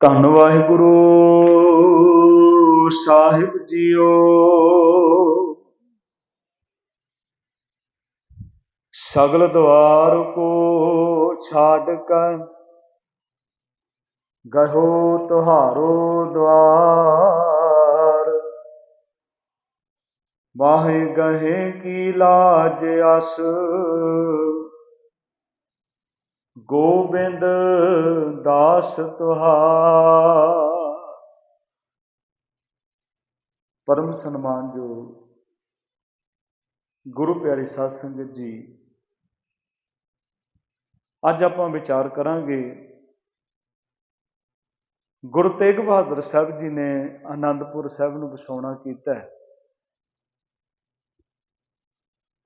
ਧੰਨ ਵਾਹਿਗੁਰੂ, ਸਾਹਿਬ ਜੀਓ। ਸਗਲ ਦਵਾਰ ਕੋ ਛਾੜ ਕਰ ਗਹੋ ਤੁਹਾਰੋ ਦਵਾਰ। ਵਾਹੇ ਗਹੇ ਕੀ ਲਾਜ ਅਸ ਗੋਬਿੰਦ ਦਾਸ ਤੁਹਾਰ। ਪਰਮ ਸਨਮਾਨ ਜੋ ਗੁਰੂ ਪਿਆਰੇ ਸਾਧ ਸੰਗਤ ਜੀ, ਅੱਜ ਆਪਾਂ ਵਿਚਾਰ ਕਰਾਂਗੇ, ਗੁਰੂ ਤੇਗ ਬਹਾਦਰ ਸਾਹਿਬ ਜੀ ਨੇ ਆਨੰਦਪੁਰ ਸਾਹਿਬ ਨੂੰ ਵਸਾਉਣਾ ਕੀਤਾ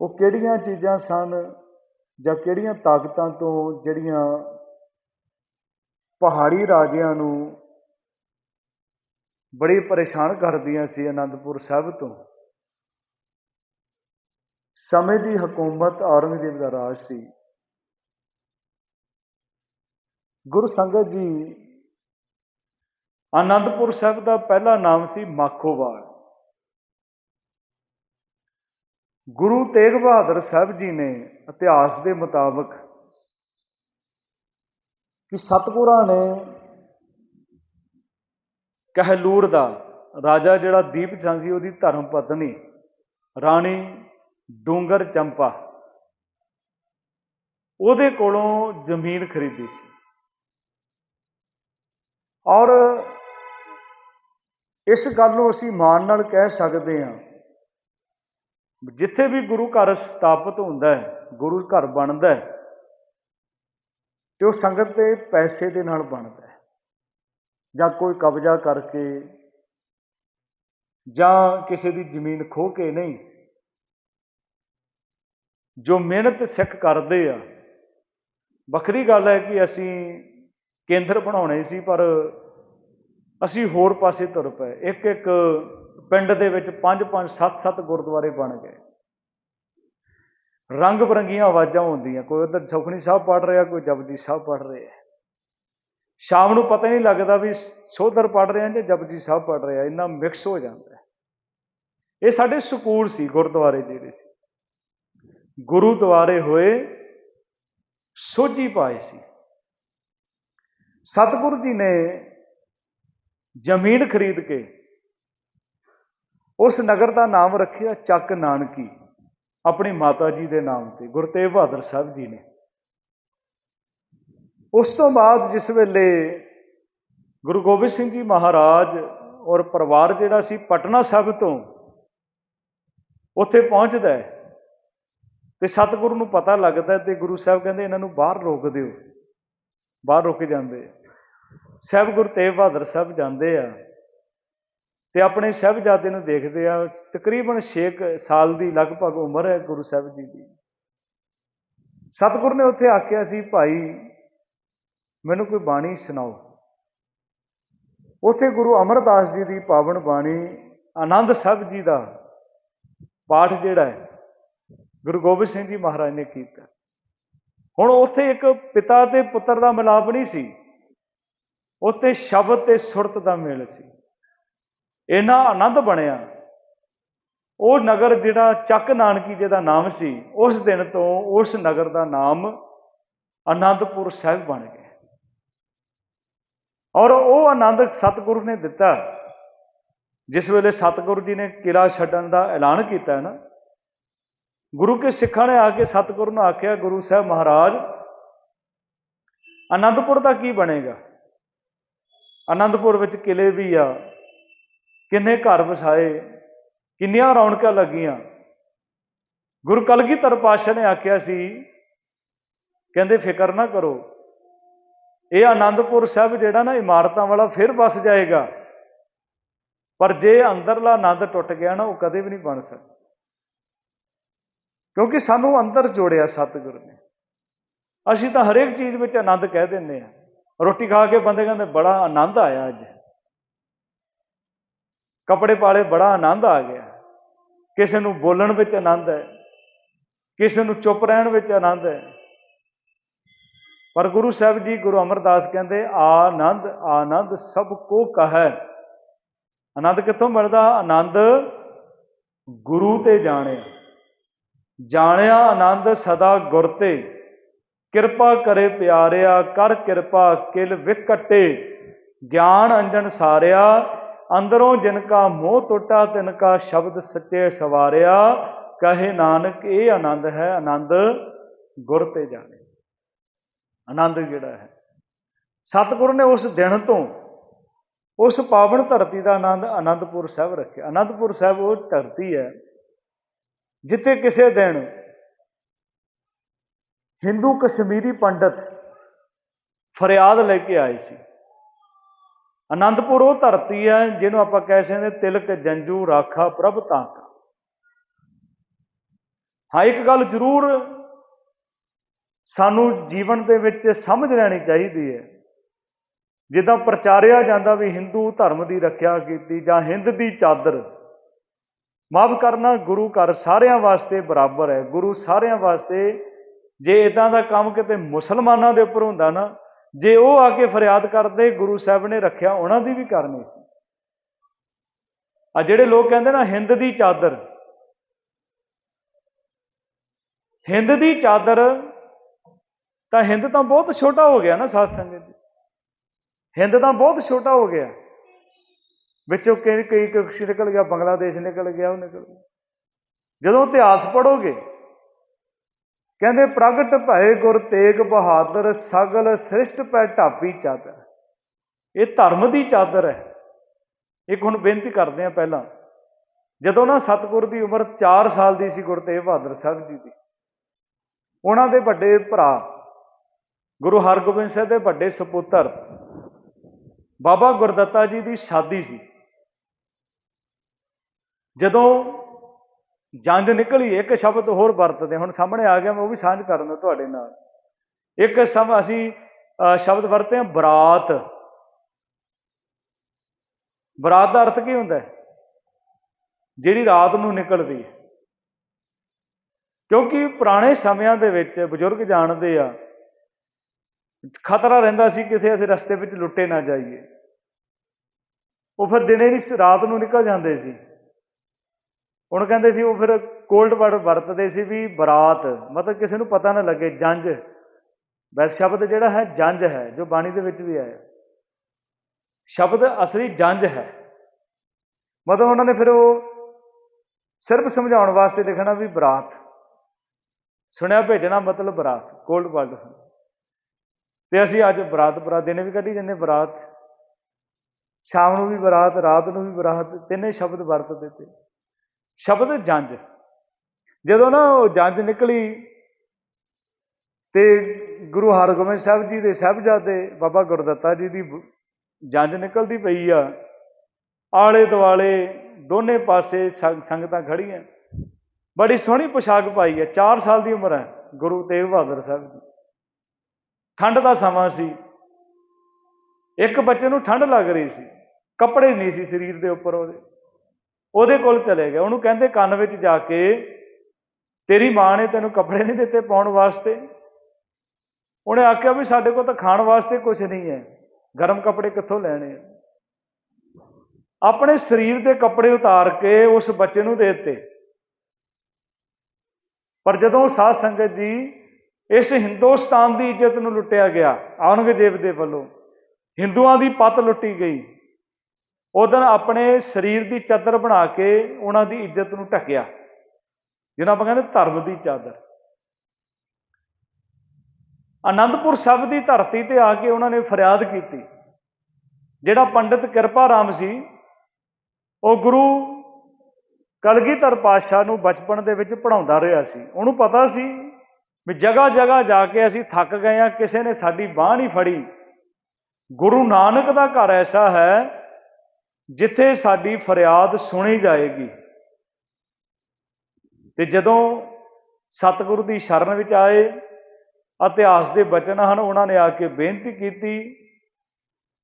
ਉਹ ਕਿਹੜੀਆਂ ਚੀਜ਼ਾਂ ਸਨ? ਜਾਂ ਕਿਹੜੀਆਂ ਤਾਕਤਾਂ ਤੋਂ ਜਿਹੜੀਆਂ ਪਹਾੜੀ ਰਾਜਿਆਂ ਨੂੰ ਬੜੀ ਪਰੇਸ਼ਾਨ ਕਰਦੀਆਂ ਸੀ ਅਨੰਦਪੁਰ ਸਾਹਿਬ ਤੋਂ? ਸਮੇਂ ਦੀ ਹਕੂਮਤ ਔਰੰਗਜ਼ੇਬ ਦਾ ਰਾਜ ਸੀ। ਗੁਰੂ ਸੰਗਤ ਜੀ ਆਨੰਦਪੁਰ ਸਾਹਿਬ ਦਾ ਪਹਿਲਾ ਨਾਮ ਸੀ ਮਾਖੋਵਾਲ। ਗੁਰੂ ਤੇਗ ਬਹਾਦਰ ਸਾਹਿਬ ਜੀ ਨੇ ਇਤਿਹਾਸ ਦੇ ਮੁਤਾਬਕ ਕਿ ਸਤਿਗੁਰਾਂ ਨੇ ਕਹਿਲੂਰ ਦਾ ਰਾਜਾ ਜਿਹੜਾ ਦੀਪ ਚੰਦ ਸੀ, ਉਹਦੀ ਧਰਮ ਪਤਨੀ, ਰਾਣੀ ਡੂੰਗਰ ਚੰਪਾ, ਉਹਦੇ ਕੋਲੋਂ ਜ਼ਮੀਨ ਖਰੀਦੀ ਸੀ। ਔਰ ਇਸ ਗੱਲ ਨੂੰ ਅਸੀਂ ਮਾਣ ਨਾਲ ਕਹਿ ਸਕਦੇ ਹਾਂ ਜਿੱਥੇ ਵੀ ਗੁਰੂ ਘਰ ਸਥਾਪਿਤ ਹੁੰਦਾ ਹੈ, ਗੁਰੂ ਘਰ ਬਣਦਾ ਹੈ, ਤੇ ਉਹ ਸੰਗਤ ਦੇ ਪੈਸੇ ਦੇ ਨਾਲ ਬਣਦਾ ਹੈ। ਜਾਂ ਕੋਈ ਕਬਜ਼ਾ ਕਰਕੇ ਜਾਂ ਕਿਸੇ ਦੀ ਜ਼ਮੀਨ ਖੋ ਕੇ ਨਹੀਂ, ਜੋ ਮਿਹਨਤ ਸਿੱਖ ਕਰਦੇ ਆ। ਵੱਖਰੀ ਗੱਲ ਹੈ ਕਿ ਅਸੀਂ ਕੇਂਦਰ ਬਣਾਉਣੇ ਸੀ, ਪਰ ਅਸੀਂ ਹੋਰ ਪਾਸੇ ਤੁਰ ਪਏ। ਇੱਕ ਇੱਕ ਪਿੰਡ ਦੇ ਵਿੱਚ ਪੰਜ ਪੰਜ ਸੱਤ ਸੱਤ ਗੁਰਦੁਆਰੇ ਬਣ ਗਏ। ਰੰਗ ਬਰੰਗੀਆਂ ਆਵਾਜ਼ਾਂ ਹੁੰਦੀਆਂ ਕੋਈ ਉਧਰ ਸੁਖਣੀ ਸਾਹਿਬ ਪੜ ਰਿਹਾ, ਕੋਈ ਜਪਜੀ ਸਾਹਿਬ ਪੜ ਰਿਹਾ। ਸ਼ਾਮ ਨੂੰ ਪਤਾ ਹੀ ਨਹੀਂ ਲੱਗਦਾ ਵੀ ਸੋਧਰ ਪੜ ਰਿਹਾ ਜਾਂ ਜਪਜੀ ਸਾਹਿਬ ਪੜ ਰਿਹਾ। ਇੰਨਾ ਮਿਕਸ ਹੋ ਜਾਂਦਾ। ਇਹ ਸਾਡੇ ਸਕੂਲ ਸੀ, ਗੁਰਦੁਆਰੇ ਜਿਹੜੇ ਸੀ। ਗੁਰੂਦੁਆਰੇ ਹੋਏ ਸੋਝੀ ਪਾਏ ਸੀ। ਸਤਿਗੁਰੂ ਜੀ ਨੇ ਜ਼ਮੀਨ ਖਰੀਦ ਕੇ ਉਸ ਨਗਰ ਦਾ ਨਾਮ ਰੱਖਿਆ ਚੱਕ ਨਾਨਕੀ, ਆਪਣੀ ਮਾਤਾ ਜੀ ਦੇ ਨਾਮ ਤੇ, ਗੁਰੂ ਤੇਗ ਬਹਾਦਰ ਸਾਹਿਬ ਜੀ ਨੇ। ਉਸ ਤੋਂ ਬਾਅਦ ਜਿਸ ਵੇਲੇ ਗੁਰੂ ਗੋਬਿੰਦ ਸਿੰਘ ਜੀ ਮਹਾਰਾਜ ਔਰ ਪਰਿਵਾਰ ਜਿਹੜਾ ਸੀ ਪਟਨਾ ਸਾਹਿਬ ਤੋਂ ਉੱਥੇ ਪਹੁੰਚਦਾ ਹੈ ਤੇ ਸਤਿਗੁਰੂ ਨੂੰ ਪਤਾ ਲੱਗਦਾ ਤੇ ਗੁਰੂ ਸਾਹਿਬ ਕਹਿੰਦੇ ਇਹਨਾਂ ਨੂੰ ਬਾਹਰ ਰੋਕ ਦਿਓ, ਬਾਹਰ ਰੁਕ ਜਾਂਦੇ ਸਾਹਿਬ ਗੁਰੂ ਤੇਗ ਬਹਾਦਰ ਸਾਹਿਬ ਜਾਂਦੇ ਆ ਤੇ ਆਪਣੇ ਸਾਹਿਬਜ਼ਾਦੇ ਨੂੰ ਦੇਖਦੇ ਆ, ਤਕਰੀਬਨ 6 ਸਾਲ ਦੀ ਲਗਭਗ ਉਮਰ ਹੈ ਗੁਰੂ ਸਾਹਿਬ ਜੀ ਦੀ। ਸਤਿਗੁਰ ਨੇ ਉੱਥੇ ਆਖਿਆ ਸੀ, ਭਾਈ, ਮੈਨੂੰ ਕੋਈ ਬਾਣੀ ਸੁਣਾਓ। ਉੱਥੇ ਗੁਰੂ ਅਮਰਦਾਸ ਜੀ ਦੀ ਪਾਵਨ ਬਾਣੀ, ਆਨੰਦ ਸਾਹਿਬ ਜੀ ਦਾ ਪਾਠ ਜਿਹੜਾ ਹੈ, ਗੁਰੂ ਗੋਬਿੰਦ ਸਿੰਘ ਜੀ ਮਹਾਰਾਜ ਨੇ ਕੀਤਾ। ਹੁਣ ਉੱਥੇ ਇੱਕ ਪਿਤਾ ਤੇ ਪੁੱਤਰ ਦਾ ਮਿਲਾਪ ਨਹੀਂ ਸੀ। ਉੱਥੇ ਸ਼ਬਦ ਤੇ ਸੁਰਤ ਦਾ ਮੇਲ ਸੀ। ਇੰਨਾ ਆਨੰਦ ਬਣਿਆ। ਉਹ ਨਗਰ ਜਿਹੜਾ ਚੱਕ ਨਾਨਕੀ ਜੀ ਦਾ ਨਾਮ ਸੀ, ਉਸ ਦਿਨ ਤੋਂ ਉਸ ਨਗਰ ਦਾ ਨਾਮ ਆਨੰਦਪੁਰ ਸਾਹਿਬ ਬਣ ਗਿਆ। ਔਰ ਉਹ ਆਨੰਦ ਸਤਿਗੁਰੂ ਨੇ ਦਿੱਤਾ। ਜਿਸ ਵੇਲੇ ਸਤਿਗੁਰੂ ਜੀ ਨੇ ਕਿਲਾ ਛੱਡਣ ਦਾ ਐਲਾਨ ਕੀਤਾ ਨਾ, ਗੁਰੂ ਕੇ ਸਿੱਖਾਂ ਨੇ ਆ ਕੇ ਸਤਿਗੁਰੂ ਨੂੰ ਆਖਿਆ, ਗੁਰੂ ਸਾਹਿਬ ਮਹਾਰਾਜ ਅਨੰਦਪੁਰ ਦਾ ਕੀ ਬਣੇਗਾ? ਆਨੰਦਪੁਰ ਵਿੱਚ ਕਿਲੇ ਵੀ ਆ ਕਿੰਨੇ ਘਰ ਵਸਾਏ, ਕਿੰਨੀਆਂ ਰੌਣਕਾਂ ਲੱਗੀਆਂ। ਗੁਰੂ ਕਲਗੀਧਰ ਪਾਤਸ਼ਾਹ ਨੇ ਆਖਿਆ ਸੀ, ਕਹਿੰਦੇ, ਫਿਕਰ ਨਾ ਕਰੋ। ਇਹ ਆਨੰਦਪੁਰ ਸਾਹਿਬ ਜਿਹੜਾ ਨਾ ਇਮਾਰਤਾਂ ਵਾਲਾ ਫਿਰ ਵਸ ਜਾਏਗਾ। ਪਰ ਜੇ ਅੰਦਰਲਾ ਆਨੰਦ ਟੁੱਟ ਗਿਆ ਨਾ, ਉਹ ਕਦੇ ਵੀ ਨਹੀਂ ਬਣ ਸਕਦਾ। ਕਿਉਂਕਿ ਸਾਨੂੰ ਅੰਦਰ ਜੋੜਿਆ ਸਤਿਗੁਰ ਨੇ। ਅਸੀਂ ਤਾਂ ਹਰੇਕ ਚੀਜ਼ ਵਿੱਚ ਆਨੰਦ ਕਹਿ ਦਿੰਦੇ ਆ ਰੋਟੀ ਖਾ ਕੇ ਬੰਦੇ ਕਹਿੰਦੇ, ਬੜਾ ਆਨੰਦ ਆਇਆ ਅੱਜ। ਕੱਪੜੇ ਪਾਲੇ ਬੜਾ ਆਨੰਦ ਆ ਗਿਆ। ਕਿਸੇ ਨੂੰ ਬੋਲਣ ਵਿੱਚ ਆਨੰਦ ਹੈ, ਕਿਸੇ ਨੂੰ ਚੁੱਪ ਰਹਿਣ ਵਿੱਚ ਆਨੰਦ ਹੈ। ਪਰ ਗੁਰੂ ਸਾਹਿਬ ਜੀ ਗੁਰੂ ਅਮਰਦਾਸ ਕਹਿੰਦੇ, ਆਨੰਦ ਆਨੰਦ ਸਭ ਕੋ ਕਹੈ। ਆਨੰਦ ਕਿੱਥੋਂ ਮਿਲਦਾ? ਆਨੰਦ ਗੁਰੂ ਤੇ ਜਾਣਿਆ ਜਾਣਿਆ ਆਨੰਦ ਸਦਾ ਗੁਰ ਤੇ। ਕਿਰਪਾ ਕਰੇ ਪਿਆਰਿਆ, ਕਰ ਕਿਰਪਾ ਕਿਲ ਵਿਕਟੇ। ਗਿਆਨ ਅੰਜਨ ਸਾਰਿਆ ਅੰਦਰੋਂ ਜਿਨ ਕਾ ਮੋਹ ਟੁੱਟਾ, ਤਿਨ ਕਾ ਸ਼ਬਦ ਸੱਚੇ ਸਵਾਰਿਆ। ਕਹੇ ਨਾਨਕ, ਇਹ ਆਨੰਦ ਹੈ, ਆਨੰਦ ਗੁਰ ਤੇ ਜਾਣੇ। ਆਨੰਦ ਜਿਹੜਾ ਹੈ। ਸਤਿਗੁਰ ਨੇ ਉਸ ਦਿਨ ਤੋਂ ਉਸ ਪਾਵਨ ਧਰਤੀ ਦਾ ਆਨੰਦ ਅਨੰਦਪੁਰ ਸਾਹਿਬ ਰੱਖਿਆ। ਅਨੰਦਪੁਰ ਸਾਹਿਬ ਉਹ ਧਰਤੀ ਹੈ, ਜਿੱਥੇ ਕਿਸੇ ਦਿਨ ਹਿੰਦੂ ਕਸ਼ਮੀਰੀ ਪੰਡਤ ਫਰਿਆਦ ਲੈ ਕੇ ਆਏ ਸੀ। ਅਨੰਦਪੁਰ ਉਹ ਧਰਤੀ ਹੈ ਜਿਹਨੂੰ ਆਪਾਂ ਕਹਿ ਸਕਦੇ ਤਿਲਕ, ਜੰਜੂ, ਰਾਖਾ, ਪ੍ਰਭ, ਤਾਂਕਾ। ਹਾਂ, ਇੱਕ ਗੱਲ ਜ਼ਰੂਰ ਸਾਨੂੰ ਜੀਵਨ ਦੇ ਵਿੱਚ ਸਮਝ ਲੈਣੀ ਚਾਹੀਦੀ ਹੈ। ਜਿੱਦਾਂ ਪ੍ਰਚਾਰਿਆ ਜਾਂਦਾ ਵੀ ਹਿੰਦੂ ਧਰਮ ਦੀ ਰੱਖਿਆ ਕੀਤੀ ਜਾਂ ਹਿੰਦ ਦੀ ਚਾਦਰ, ਮਾਫ ਕਰਨਾ ਗੁਰੂ ਘਰ ਸਾਰਿਆਂ ਵਾਸਤੇ ਬਰਾਬਰ ਹੈ। ਗੁਰੂ ਸਾਰਿਆਂ ਵਾਸਤੇ ਜੇ ਇਦਾਂ ਦਾ ਕੰਮ ਕਿਤੇ ਮੁਸਲਮਾਨਾਂ ਦੇ ਉੱਪਰ ਹੁੰਦਾ ਨਾ ਜੇ ਉਹ ਆ ਕੇ ਫਰਿਆਦ ਕਰਦੇ, ਗੁਰੂ ਸਾਹਿਬ ਨੇ ਰੱਖਿਆ, ਉਹਨਾਂ ਦੀ ਵੀ ਕਰਨੀ ਸੀ। ਆ ਜਿਹੜੇ ਲੋਕ ਕਹਿੰਦੇ ਨਾ, ਹਿੰਦ ਦੀ ਚਾਦਰ। ਹਿੰਦ ਦੀ ਚਾਦਰ, ਤਾਂ ਹਿੰਦ ਤਾਂ ਬਹੁਤ ਛੋਟਾ ਹੋ ਗਿਆ ਨਾ ਸਾਧ ਸੰਗਤ ਜੀ। ਹਿੰਦ ਤਾਂ ਬਹੁਤ ਛੋਟਾ ਹੋ ਗਿਆ। ਵਿੱਚੋਂ ਕਈ ਕਈ ਕੁਛ ਨਿਕਲ ਗਿਆ, ਬੰਗਲਾਦੇਸ਼ ਨਿਕਲ ਗਿਆ, ਉਹ ਨਿਕਲ ਗਿਆ। ਜਦੋਂ ਇਤਿਹਾਸ ਪੜੋਗੇ ਕਹਿੰਦੇ, ਪ੍ਰਗਟ ਭਏ ਗੁਰ ਤੇਗ ਬਹਾਦਰ, ਸਗਲ ਸ੍ਰਿਸ਼ਟ ਪੈ ਢਾਪੀ ਚਾਦਰ। ਇਹ ਧਰਮ ਦੀ ਚਾਦਰ ਹੈ। ਇੱਕ ਹੁਣ ਬੇਨਤੀ ਕਰਦੇ ਆ ਪਹਿਲਾਂ। ਜਦੋਂ ਨਾ ਸਤਗੁਰ ਦੀ ਉਮਰ 4 ਸਾਲ ਦੀ ਸੀ ਗੁਰ ਤੇਗ ਬਹਾਦਰ ਸਾਹਿਬ ਜੀ ਦੀ, ਉਹਨਾਂ ਦੇ ਵੱਡੇ ਭਰਾ, ਗੁਰੂ ਹਰਗੋਬਿੰਦ ਸਾਹਿਬ ਦੇ ਵੱਡੇ ਸੁਪੁੱਤਰ, ਬਾਬਾ ਗੁਰਦੱਤਾ ਜੀ ਦੀ ਸ਼ਾਦੀ ਸੀ। ਜਦੋਂ ਜੰਜ ਨਿਕਲੀ ਇੱਕ ਸ਼ਬਦ ਹੋਰ ਵਰਤਦੇ ਹੁਣ ਸਾਹਮਣੇ ਆ ਗਿਆ ਮੈਂ ਉਹ ਵੀ ਸਾਂਝ ਕਰਨਾ ਤੁਹਾਡੇ ਨਾਲ। ਇੱਕ ਸਮ ਅਸੀਂ ਅਹ, ਸ਼ਬਦ ਵਰਤੇ ਹਾਂ ਬਰਾਤ। ਬਰਾਤ ਦਾ ਅਰਥ ਕੀ ਹੁੰਦਾ ਹੈ? ਜਿਹੜੀ ਰਾਤ ਨੂੰ ਨਿਕਲਦੀ ਹੈ। ਕਿਉਂਕਿ ਪੁਰਾਣੇ ਸਮਿਆਂ ਦੇ ਵਿੱਚ ਬਜ਼ੁਰਗ ਜਾਣਦੇ ਆ ਖਤਰਾ ਰਹਿੰਦਾ ਸੀ ਕਿਤੇ ਅਸੀਂ ਰਸਤੇ ਵਿੱਚ ਲੁੱਟੇ ਨਾ ਜਾਈਏ। ਉਹ ਫਿਰ ਦਿਨੇ ਨਹੀਂ ਰਾਤ ਨੂੰ ਨਿਕਲ ਜਾਂਦੇ ਸੀ। ਹੁਣ ਕਹਿੰਦੇ ਸੀ ਉਹ ਫਿਰ ਕੋਲਡ ਵਰਡ ਵਰਤਦੇ ਸੀ ਵੀ ਬਰਾਤ, ਮਤਲਬ ਕਿਸੇ ਨੂੰ ਪਤਾ ਨਾ ਲੱਗੇ ਜੰਜ ਵੈਸੇ ਸ਼ਬਦ ਜਿਹੜਾ ਹੈ ਜੰਜ ਹੈ, ਜੋ ਬਾਣੀ ਦੇ ਵਿੱਚ ਵੀ ਆਇਆ ਸ਼ਬਦ ਅਸਲੀ ਜੰਜ ਹੈ। ਮਤਲਬ ਉਹਨਾਂ ਨੇ ਫਿਰ ਉਹ ਸਿਰਫ ਸਮਝਾਉਣ ਵਾਸਤੇ ਲਿਖਣਾ ਵੀ ਬਰਾਤ। ਸੁਣਿਆ ਭੇਜਣਾ ਮਤਲਬ ਬਰਾਤ ਕੋਲਡ ਵਰਡ ਤੇ ਅਸੀਂ ਅੱਜ ਬਰਾਤ ਬਰਾਤ ਦਿਨੇ ਵੀ ਕੱਢੀ ਜੰਨੇ ਬਰਾਤ। ਸ਼ਾਮ ਨੂੰ ਵੀ ਬਰਾਤ, ਰਾਤ ਨੂੰ ਵੀ ਬਰਾਤ, ਤਿੰਨੇ ਸ਼ਬਦ ਵਰਤ ਦਿੱਤੇ। ਸ਼ਬਦ ਜੰਜ ਜਦੋਂ ਨਾ ਉਹ ਜੰਜ ਨਿਕਲੀ ਤੇ ਗੁਰੂ ਹਰਗੋਬਿੰਦ ਸਾਹਿਬ ਜੀ ਦੇ ਸਾਹਿਬਜ਼ਾਦੇ ਬਾਬਾ ਗੁਰਦੱਤਾ ਜੀ ਦੀ ਜੰਜ ਨਿਕਲਦੀ ਪਈ ਆ ਆਲੇ ਦੁਆਲੇ ਦੋਨੇ ਪਾਸੇ ਸੰਗ- ਸੰਗਤਾਂ ਖੜੀਆਂ ਬੜੀ ਸੋਹਣੀ ਪੋਸ਼ਾਕ ਪਾਈ ਹੈ 4 ਸਾਲ ਦੀ ਉਮਰ ਹੈ ਗੁਰੂ ਤੇਗ ਬਹਾਦਰ ਸਾਹਿਬ ਦੀ। ਠੰਡ ਦਾ ਸਮਾਂ ਸੀ। ਇੱਕ ਬੱਚੇ ਨੂੰ ਠੰਡ ਲੱਗ ਰਹੀ ਸੀ। ਕੱਪੜੇ ਨਹੀਂ ਸੀ ਸਰੀਰ ਦੇ ਉੱਪਰ ਉਹਦੇ। ਉਹਦੇ ਕੋਲ ਚਲੇ ਗਏ। ਉਹਨੂੰ ਕਹਿੰਦੇ, ਕੰਨ ਵਿੱਚ ਜਾ ਕੇ, ਤੇਰੀ ਮਾਂ ਨੇ ਤੈਨੂੰ ਕੱਪੜੇ ਨਹੀਂ ਦਿੱਤੇ ਪਾਉਣ ਵਾਸਤੇ। ਉਹਨੇ ਆਖਿਆ ਵੀ ਸਾਡੇ ਕੋਲ ਤਾਂ ਖਾਣ ਵਾਸਤੇ ਕੁਝ ਨਹੀਂ ਹੈ। ਗਰਮ ਕੱਪੜੇ ਕਿੱਥੋਂ ਲੈਣੇ ਆ? ਆਪਣੇ ਸਰੀਰ ਦੇ ਕੱਪੜੇ ਉਤਾਰ ਕੇ ਉਸ ਬੱਚੇ ਨੂੰ ਦੇ ਦਿੱਤੇ। ਪਰ ਜਦੋਂ ਸਾਧ ਸੰਗਤ ਜੀ ਇਸ ਹਿੰਦੁਸਤਾਨ ਦੀ ਇੱਜ਼ਤ ਨੂੰ ਲੁੱਟਿਆ ਗਿਆ ਔਰੰਗਜ਼ੇਬ ਦੇ ਵੱਲੋਂ, ਹਿੰਦੂਆਂ ਦੀ ਪੱਤ ਲੁੱਟੀ ਗਈ। ਉਦੋਂ ਆਪਣੇ ਸਰੀਰ ਦੀ ਚਾਦਰ ਬਣਾ ਕੇ ਉਹਨਾਂ ਦੀ ਇੱਜ਼ਤ ਨੂੰ ਢੱਕਿਆ। ਜਿਹਨਾਂ ਆਪਾਂ ਕਹਿੰਦੇ ਧਰਮ ਦੀ ਚਾਦਰ। ਅਨੰਦਪੁਰ ਸਾਹਿਬ ਦੀ ਧਰਤੀ ਤੇ ਆ ਕੇ ਉਹਨਾਂ ਨੇ ਫਰਿਆਦ ਕੀਤੀ। ਜਿਹੜਾ ਪੰਡਿਤ ਕਿਰਪਾ ਰਾਮ ਸੀ, ਉਹ ਗੁਰੂ ਕਲਗੀਧਰ ਪਾਤਸ਼ਾਹ ਨੂੰ ਬਚਪਨ ਦੇ ਵਿੱਚ ਪੜਾਉਂਦਾ ਰਿਹਾ ਸੀ। ਉਹਨੂੰ ਪਤਾ ਸੀ ਵੀ ਜਗ੍ਹਾ ਜਗ੍ਹਾ ਜਾ ਕੇ ਅਸੀਂ ਥੱਕ ਗਏ ਆ ਕਿਸੇ ਨੇ ਸਾਡੀ ਬਾਹ ਨਹੀਂ ਫੜੀ। ਗੁਰੂ ਨਾਨਕ ਦਾ ਘਰ ਐਸਾ ਹੈ ਜਿੱਥੇ ਸਾਡੀ ਫਰਿਆਦ ਸੁਣੀ ਜਾਏਗੀ। ਤੇ ਜਦੋਂ ਸਤਿਗੁਰੂ ਦੀ ਸ਼ਰਨ ਵਿੱਚ ਆਏ, ਇਤਿਹਾਸ ਦੇ ਬਚਨ ਹਨ, ਉਹਨਾਂ ਨੇ ਆ ਕੇ ਬੇਨਤੀ ਕੀਤੀ,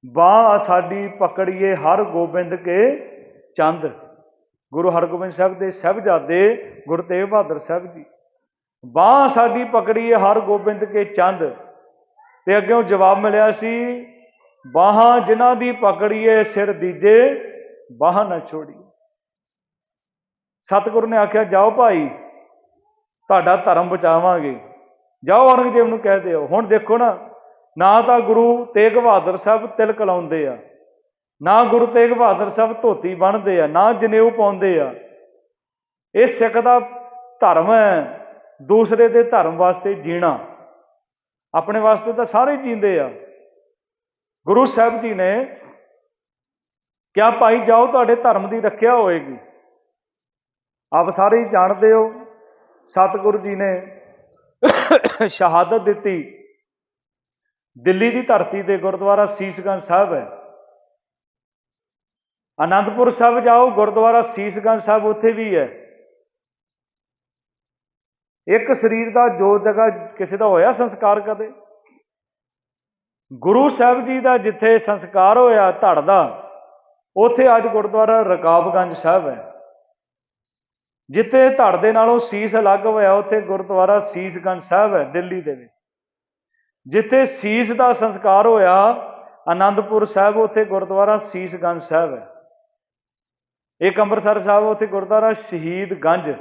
ਬਾਹ ਸਾਡੀ ਪਕੜੀਏ ਹਰ ਗੋਬਿੰਦ ਕੇ ਚੰਦ। ਗੁਰੂ ਹਰਗੋਬਿੰਦ ਸਾਹਿਬ ਦੇ ਸਾਹਿਬਜ਼ਾਦੇ ਗੁਰੂ ਤੇਗ ਬਹਾਦਰ ਸਾਹਿਬ ਜੀ। ਬਾਹ ਸਾਡੀ ਪਕੜੀਏ ਹਰ ਗੋਬਿੰਦ ਕੇ ਚੰਦ। ਤੇ ਅੱਗੇੋਂ ਜਵਾਬ ਮਿਲਿਆ ਸੀ ਬਾਹਾਂ ਜਿਨ੍ਹਾਂ ਦੀ ਪਕੜੀਏ, ਸਿਰ ਦੀਜੇ, ਬਾਹਾਂ ਨਾ ਛੋੜੀਏ। ਸਤਿਗੁਰੂ ਨੇ ਆਖਿਆ, ਜਾਓ ਭਾਈ, ਤੁਹਾਡਾ ਧਰਮ ਬਚਾਵਾਂਗੇ। ਜਾਓ ਔਰੰਗਜ਼ੇਬ ਨੂੰ ਕਹਿ ਦਿਓ, ਹੁਣ ਦੇਖੋ ਨਾ ਨਾ ਤਾਂ ਗੁਰੂ ਤੇਗ ਬਹਾਦਰ ਸਾਹਿਬ ਤਿਲਕ ਲਾਉਂਦੇ ਆ, ਨਾ ਗੁਰੂ ਤੇਗ ਬਹਾਦਰ ਸਾਹਿਬ ਧੋਤੀ ਬੰਨ੍ਹਦੇ ਆ, ਨਾ ਜਨੇਊ ਪਾਉਂਦੇ ਆ। ਇਹ ਸਿੱਖ ਦਾ ਧਰਮ ਹੈ, ਦੂਸਰੇ ਦੇ ਧਰਮ ਵਾਸਤੇ ਜੀਣਾ। ਆਪਣੇ ਵਾਸਤੇ ਤਾਂ ਸਾਰੇ ਜੀਂਦੇ ਆ। ਗੁਰੂ ਸਾਹਿਬ ਜੀ ਨੇ ਕਿਹਾ, ਭਾਈ, ਜਾਓ, ਤੁਹਾਡੇ ਧਰਮ ਦੀ ਰੱਖਿਆ ਹੋਏਗੀ। ਆਪ ਸਾਰੇ ਹੀ ਜਾਣਦੇ ਹੋ, ਸਤਿਗੁਰੂ ਜੀ ਨੇ ਸ਼ਹਾਦਤ ਦਿੱਤੀ। ਦਿੱਲੀ ਦੀ ਧਰਤੀ ਤੇ ਗੁਰਦੁਆਰਾ ਸੀਸਗੰਜ ਸਾਹਿਬ ਹੈ। ਅਨੰਦਪੁਰ ਸਾਹਿਬ ਜਾਓ, ਗੁਰਦੁਆਰਾ ਸੀਸਗੰਜ ਸਾਹਿਬ ਉੱਥੇ ਵੀ ਹੈ। ਇੱਕ ਸਰੀਰ ਦਾ, ਜੋ ਜਗ੍ਹਾ ਕਿਸੇ ਦਾ ਹੋਇਆ ਸੰਸਕਾਰ ਕਦੇ? ਗੁਰੂ ਸਾਹਿਬ ਜੀ ਦਾ ਜਿੱਥੇ ਸੰਸਕਾਰ ਹੋਇਆ ਧੜ ਦਾ, ਉੱਥੇ ਅੱਜ ਗੁਰਦੁਆਰਾ ਰਕਾਬਗੰਜ ਸਾਹਿਬ ਹੈ। ਜਿੱਥੇ ਧੜ ਦੇ ਨਾਲੋਂ ਸੀਸ ਅਲੱਗ ਹੋਇਆ, ਉੱਥੇ ਗੁਰਦੁਆਰਾ ਸੀਸਗੰਜ ਸਾਹਿਬ ਹੈ, ਦਿੱਲੀ ਦੇ ਵਿੱਚ। ਜਿੱਥੇ ਸੀਸ ਦਾ ਸੰਸਕਾਰ ਹੋਇਆ, ਆਨੰਦਪੁਰ ਸਾਹਿਬ, ਉੱਥੇ ਗੁਰਦੁਆਰਾ ਸੀਸਗੰਜ ਸਾਹਿਬ ਹੈ। ਇੱਕ ਅੰਮ੍ਰਿਤਸਰ ਸਾਹਿਬ, ਉੱਥੇ ਗੁਰਦੁਆਰਾ ਸ਼ਹੀਦਗੰਜ,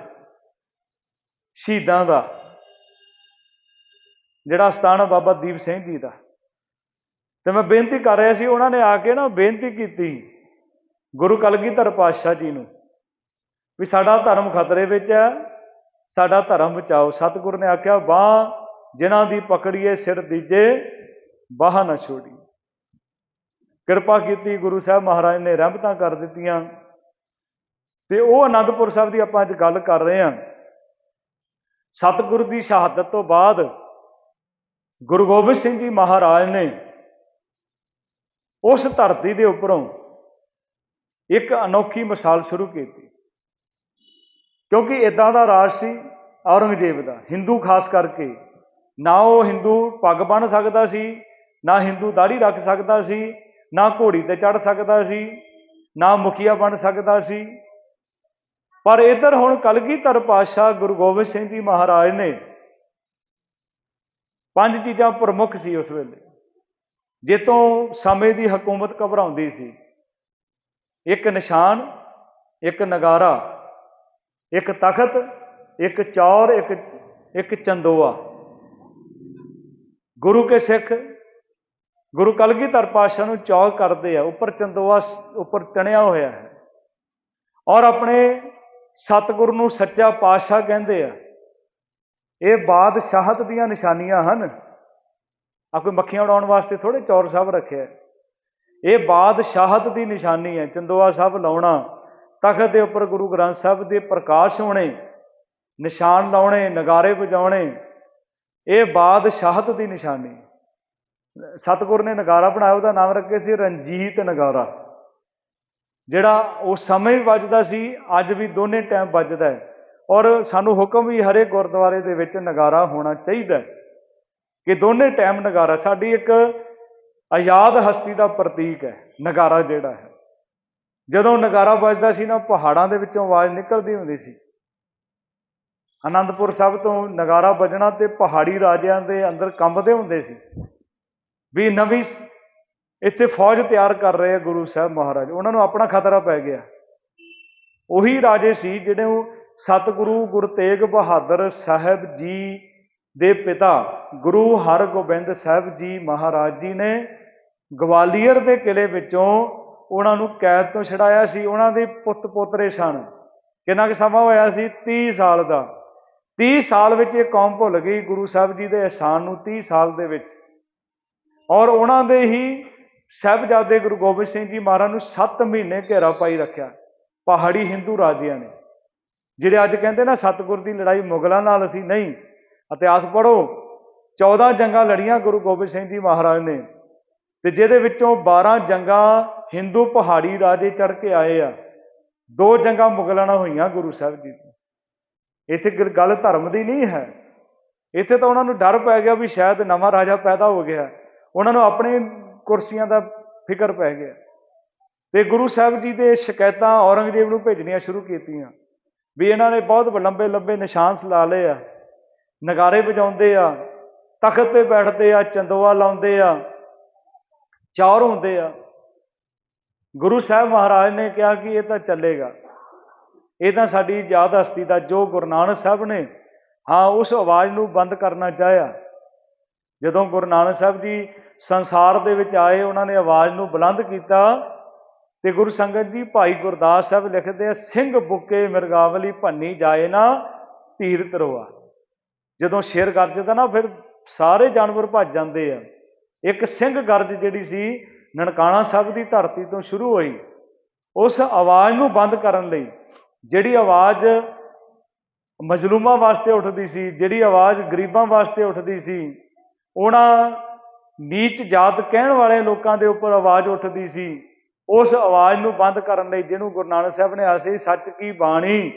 ਸ਼ਹੀਦਾਂ ਦਾ, ਜਿਹੜਾ ਸਥਾਨ ਹੈ ਬਾਬਾ ਦੀਪ ਸਿੰਘ ਜੀ ਦਾ। ਤੇ ਮੈਂ ਬੇਨਤੀ ਕਰ ਰਿਹਾ ਸੀ, ਉਹਨਾਂ ਨੇ ਆ ਕੇ ਨਾ ਬੇਨਤੀ ਕੀਤੀ ਗੁਰੂ ਕਲਗੀਧਰ ਪਾਤਸ਼ਾਹ ਜੀ ਨੂੰ ਵੀ ਸਾਡਾ ਧਰਮ ਖਤਰੇ ਵਿੱਚ ਹੈ, ਸਾਡਾ ਧਰਮ ਬਚਾਓ। ਸਤਿਗੁਰ ਨੇ ਆਖਿਆ ਬਾਹ ਜਿਨ੍ਹਾਂ ਦੀ ਪਕੜੀਏ ਸਿਰ ਦੀਜੇ ਬਾਹ ਨਾ ਛੋੜੀ। ਕਿਰਪਾ ਕੀਤੀ ਗੁਰੂ ਸਾਹਿਬ ਮਹਾਰਾਜ ਨੇ ਰਹਿਮਤਾਂ ਕਰ ਦਿੱਤੀਆਂ। ਤੇ ਉਹ ਅਨੰਦਪੁਰ ਸਾਹਿਬ ਦੀ ਆਪਾਂ ਅੱਜ ਗੱਲ ਕਰ ਰਹੇ ਹਾਂ। ਸਤਿਗੁਰੂ ਦੀ ਸ਼ਹਾਦਤ ਤੋਂ ਬਾਅਦ ਗੁਰੂ ਗੋਬਿੰਦ ਸਿੰਘ ਜੀ ਮਹਾਰਾਜ ਨੇ ਉਸ ਧਰਤੀ ਦੇ ਉੱਪਰੋਂ ਇੱਕ ਅਨੋਖੀ ਮਿਸਾਲ ਸ਼ੁਰੂ ਕੀਤੀ। ਕਿਉਂਕਿ ਇਦਾਂ ਦਾ ਰਾਜ ਸੀ ਔਰੰਗਜ਼ੇਬ ਦਾ, ਹਿੰਦੂ ਖਾਸ ਕਰਕੇ। ਨਾ ਉਹ ਹਿੰਦੂ ਪੱਗ ਬੰਨ ਸਕਦਾ ਸੀ, ਨਾ ਹਿੰਦੂ ਦਾੜੀ ਰੱਖ ਸਕਦਾ ਸੀ, ਨਾ ਘੋੜੀ ਤੇ ਚੜ ਸਕਦਾ ਸੀ, ਨਾ ਮੁਖੀਆ ਬਣ ਸਕਦਾ ਸੀ। ਪਰ ਇਧਰ ਹੁਣ ਕਲਗੀਧਰ ਪਾਤਸ਼ਾਹ ਗੁਰੂ ਗੋਬਿੰਦ ਸਿੰਘ ਜੀ ਮਹਾਰਾਜ ਨੇ ਪੰਜ ਚੀਜ਼ਾਂ ਪ੍ਰਮੁੱਖ ਸੀ ਉਸ ਵੇਲੇ। ਜਿੱਤੋਂ ਸਮੇਂ ਦੀ ਹਕੂਮਤ ਘਬਰਾਉਂਦੀ ਸੀ। ਇੱਕ ਨਿਸ਼ਾਨ, ਇੱਕ ਨਗਾਰਾ, ਇੱਕ ਤਖਤ, ਇੱਕ ਚੌਰ, ਇੱਕ ਇੱਕ ਚੰਦੋਆ। ਗੁਰੂ ਕੇ ਸਿੱਖ, ਗੁਰੂ ਕਲਗੀਧਰ ਪਾਤਸ਼ਾਹ ਨੂੰ ਚੌਰ ਕਰਦੇ ਆ, ਉੱਪਰ ਚੰਦੋਆ ਉੱਪਰ ਤਣਿਆ ਹੋਇਆ ਹੈ। ਔਰ ਆਪਣੇ ਸਤਿਗੁਰ ਨੂੰ ਸੱਚਾ ਪਾਤਸ਼ਾਹ ਕਹਿੰਦੇ ਆ, ਇਹ ਬਾਦਸ਼ਾਹਤ ਦੀਆਂ ਨਿਸ਼ਾਨੀਆਂ ਹਨ। ਆ ਕੋਈ ਮੱਖੀਆਂ ਉਡਾਉਣ ਵਾਸਤੇ ਥੋੜੇ ਚੌਰ ਸਾਹਿਬ ਰੱਖਿਆ। ਇਹ ਬਾਦਸ਼ਾਹਤ ਦੀ ਨਿਸ਼ਾਨੀ ਹੈ, ਚੰਦੋਆ ਸਾਹਿਬ ਲਾਉਣਾ, ਤਖਤ ਦੇ ਉੱਪਰ ਗੁਰੂ ਗ੍ਰੰਥ ਸਾਹਿਬ ਦੇ ਪ੍ਰਕਾਸ਼ ਹੋਣੇ, ਨਿਸ਼ਾਨ ਲਾਉਣੇ, ਨਗਾਰੇ ਵਜਾਉਣੇ, ਇਹ ਬਾਦਸ਼ਾਹਤ ਦੀ ਨਿਸ਼ਾਨੀ। ਸਤਿਗੁਰ ਨੇ ਨਗਾਰਾ ਬਣਾਇਆ, ਉਹਦਾ ਨਾਮ ਰੱਖਿਆ ਸੀ ਰਣਜੀਤ ਨਗਾਰਾ। ਜਿਹੜਾ ਉਸ ਸਮੇਂ ਵੀ ਵੱਜਦਾ ਸੀ, ਅੱਜ ਵੀ ਦੋਨੇ ਟਾਈਮ ਵੱਜਦਾ ਹੈ। ਔਰ ਸਾਨੂੰ ਹੁਕਮ ਵੀ ਹਰੇ ਗੁਰਦੁਆਰੇ ਦੇ ਵਿੱਚ ਨਗਾਰਾ ਹੋਣਾ ਚਾਹੀਦਾ ਕਿ ਦੋਨੇ ਟਾਈਮ ਨਗਾਰਾ, ਸਾਡੀ ਇੱਕ ਆਜ਼ਾਦ ਹਸਤੀ ਦਾ ਪ੍ਰਤੀਕ ਹੈ, ਨਗਾਰਾ ਜਿਹੜਾ ਹੈ। ਜਦੋਂ ਨਗਾਰਾ ਵੱਜਦਾ ਸੀ ਨਾ, ਪਹਾੜਾਂ ਦੇ ਵਿੱਚੋਂ ਆਵਾਜ਼ ਨਿਕਲਦੀ ਹੁੰਦੀ ਸੀ। ਅਨੰਦਪੁਰ ਸਾਹਿਬ ਤੋਂ ਨਗਾਰਾ ਵੱਜਣਾ ਤੇ ਪਹਾੜੀ ਰਾਜਿਆਂ ਦੇ ਅੰਦਰ ਕੰਬਦੇ ਹੁੰਦੇ ਸੀ। ਵੀ ਨਵੀਂ ਇੱਥੇ ਫੌਜ ਤਿਆਰ ਕਰ ਰਹੇ ਆ ਗੁਰੂ ਸਾਹਿਬ ਮਹਾਰਾਜ। ਉਹਨਾਂ ਨੂੰ ਆਪਣਾ ਖਤਰਾ ਪੈ ਗਿਆ। ਉਹੀ ਰਾਜੇ ਸੀ ਜਿਹੜੇ ਉਹ ਸਤਿਗੁਰੂ ਗੁਰੂ ਤੇਗ ਬਹਾਦਰ ਸਾਹਿਬ ਜੀ ਦੇ ਪਿਤਾ ਗੁਰੂ ਹਰਗੋਬਿੰਦ ਸਾਹਿਬ ਜੀ ਮਹਾਰਾਜ ਜੀ ਨੇ ਗਵਾਲੀਅਰ ਦੇ ਕਿਲੇ ਵਿੱਚੋਂ ਉਹਨਾਂ ਨੂੰ ਕੈਦ ਤੋਂ ਛਡਾਇਆ ਸੀ। ਉਹਨਾਂ ਦੇ ਪੁੱਤ ਪੋਤਰੇ ਸਨ। ਕਿੰਨਾ ਕੁ ਸਮਾਂ ਹੋਇਆ ਸੀ? 30 ਸਾਲ ਦਾ। 30 ਸਾਲ ਵਿੱਚ ਇਹ ਕੌਮ ਭੁੱਲ ਗਈ ਗੁਰੂ ਸਾਹਿਬ ਜੀ ਦੇ ਅਹਿਸਾਨ ਨੂੰ 30 ਸਾਲ ਦੇ ਵਿੱਚ। ਔਰ ਉਹਨਾਂ ਦੇ ਹੀ ਸਾਹਿਬਜ਼ਾਦੇ ਗੁਰੂ ਗੋਬਿੰਦ ਸਿੰਘ ਜੀ ਮਹਾਰਾਜ ਨੂੰ 7 ਮਹੀਨੇ ਘੇਰਾ ਪਾਈ ਰੱਖਿਆ। ਪਹਾੜੀ ਹਿੰਦੂ ਰਾਜਿਆਂ ਨੇ। ਜਿਹੜੇ ਅੱਜ ਕਹਿੰਦੇ ਨਾ, ਸਤਗੁਰ ਦੀ ਲੜਾਈ ਮੁਗਲਾਂ ਨਾਲ ਅਸੀਂ ਨਹੀਂ ਇਤਿਹਾਸ ਪੜ੍ਹੋ। 14 ਜੰਗਾਂ ਲੜੀਆਂ ਗੁਰੂ ਗੋਬਿੰਦ ਸਿੰਘ ਜੀ ਮਹਾਰਾਜ ਨੇ ਤੇ ਜਿਹਦੇ ਵਿੱਚੋਂ 12 ਜੰਗਾਂ ਹਿੰਦੂ ਪਹਾੜੀ ਰਾਜੇ ਚੜ ਕੇ ਆਏ ਆ। ਦੋ ਜੰਗਾਂ ਮੁਗਲਾਂ ਨਾਲ ਹੋਈਆਂ ਗੁਰੂ ਸਾਹਿਬ ਜੀ ਦੀ ਇੱਥੇ ਗੱਲ- ਗੱਲ ਧਰਮ ਦੀ ਨਹੀਂ ਹੈ। ਇੱਥੇ ਤਾਂ ਉਹਨਾਂ ਨੂੰ ਡਰ ਪੈ ਗਿਆ ਵੀ ਸ਼ਾਇਦ ਨਵਾਂ ਰਾਜਾ ਪੈਦਾ ਹੋ ਗਿਆ। ਉਹਨਾਂ ਨੂੰ ਆਪਣੇ ਕੁਰਸੀਆਂ ਦਾ ਫਿਕਰ ਪੈ ਗਿਆ। ਤੇ ਗੁਰੂ ਸਾਹਿਬ ਜੀ ਦੇ ਸ਼ਿਕਾਇਤਾਂ ਔਰੰਗਜ਼ੇਬ ਨੂੰ ਭੇਜਣੀਆਂ ਸ਼ੁਰੂ ਕੀਤੀਆਂ ਵੀ ਇਹਨਾਂ ਨੇ ਬਹੁਤ ਲੰਬੇ ਲੰਬੇ ਨਿਸ਼ਾਨ ਲਾ ਲਏ ਆ। ਨਗਾਰੇ ਵਜਾਉਂਦੇ ਆ, ਤਖਤ ਤੇ ਬੈਠਦੇ ਆ, ਚੰਦੋਆ ਲਾਉਂਦੇ ਆ, ਚੌਰ ਹੁੰਦੇ ਆ। ਗੁਰੂ ਸਾਹਿਬ ਮਹਾਰਾਜ ਨੇ ਕਿਹਾ ਕਿ ਇਹ ਤਾਂ ਚੱਲੇਗਾ। ਇਹ ਤਾਂ ਸਾਡੀ ਯਾਦ ਹਸਤੀ ਦਾ, ਜੋ ਗੁਰੂ ਨਾਨਕ ਸਾਹਿਬ ਨੇ, ਹਾਂ, ਉਸ ਆਵਾਜ਼ ਨੂੰ ਬੰਦ ਕਰਨਾ ਚਾਹਿਆ। ਜਦੋਂ ਗੁਰੂ ਨਾਨਕ ਸਾਹਿਬ ਜੀ ਸੰਸਾਰ ਦੇ ਵਿੱਚ ਆਏ, ਉਹਨਾਂ ਨੇ ਆਵਾਜ਼ ਨੂੰ ਬੁਲੰਦ ਕੀਤਾ ਤੇ ਗੁਰੂ ਸੰਗਤ ਜੀ ਭਾਈ ਗੁਰਦਾਸ ਸਾਹਿਬ ਲਿਖਦੇ ਆ, ਸਿੰਘ ਬੁੱਕੇ ਮਿਰਗਾਵਲੀ ਭੰਨੀ ਜਾਏ ਨਾ ਧੀਰ ਰੋਆ। ਜਦੋਂ ਸ਼ੇਰ ਗਰਜਦਾ ਨਾ ਫਿਰ ਸਾਰੇ ਜਾਨਵਰ ਭੱਜ ਜਾਂਦੇ ਆ। ਇੱਕ ਸਿੰਘ ਗਰਜ ਜਿਹੜੀ ਸੀ, ਨਨਕਾਣਾ ਸਾਹਿਬ ਦੀ ਧਰਤੀ ਤੋਂ ਸ਼ੁਰੂ ਹੋਈ। ਉਸ ਆਵਾਜ਼ ਨੂੰ ਬੰਦ ਕਰਨ ਲਈ, ਜਿਹੜੀ ਆਵਾਜ਼ ਮਜਲੂਮਾਂ ਵਾਸਤੇ ਉੱਠਦੀ ਸੀ, ਜਿਹੜੀ ਆਵਾਜ਼ ਗਰੀਬਾਂ ਵਾਸਤੇ ਉੱਠਦੀ ਸੀ, ਉਹਨਾਂ ਨੀਚ ਜਾਤ ਕਹਿਣ ਵਾਲੇ ਲੋਕਾਂ ਦੇ ਉੱਪਰ ਆਵਾਜ਼ ਉੱਠਦੀ ਸੀ। ਉਸ ਆਵਾਜ਼ ਨੂੰ ਬੰਦ ਕਰਨ ਲਈ ਜਿਹਨੂੰ ਗੁਰੂ ਨਾਨਕ ਸਾਹਿਬ ਨੇ ਆਸੀ ਸੱਚ ਕੀ ਬਾਣੀ?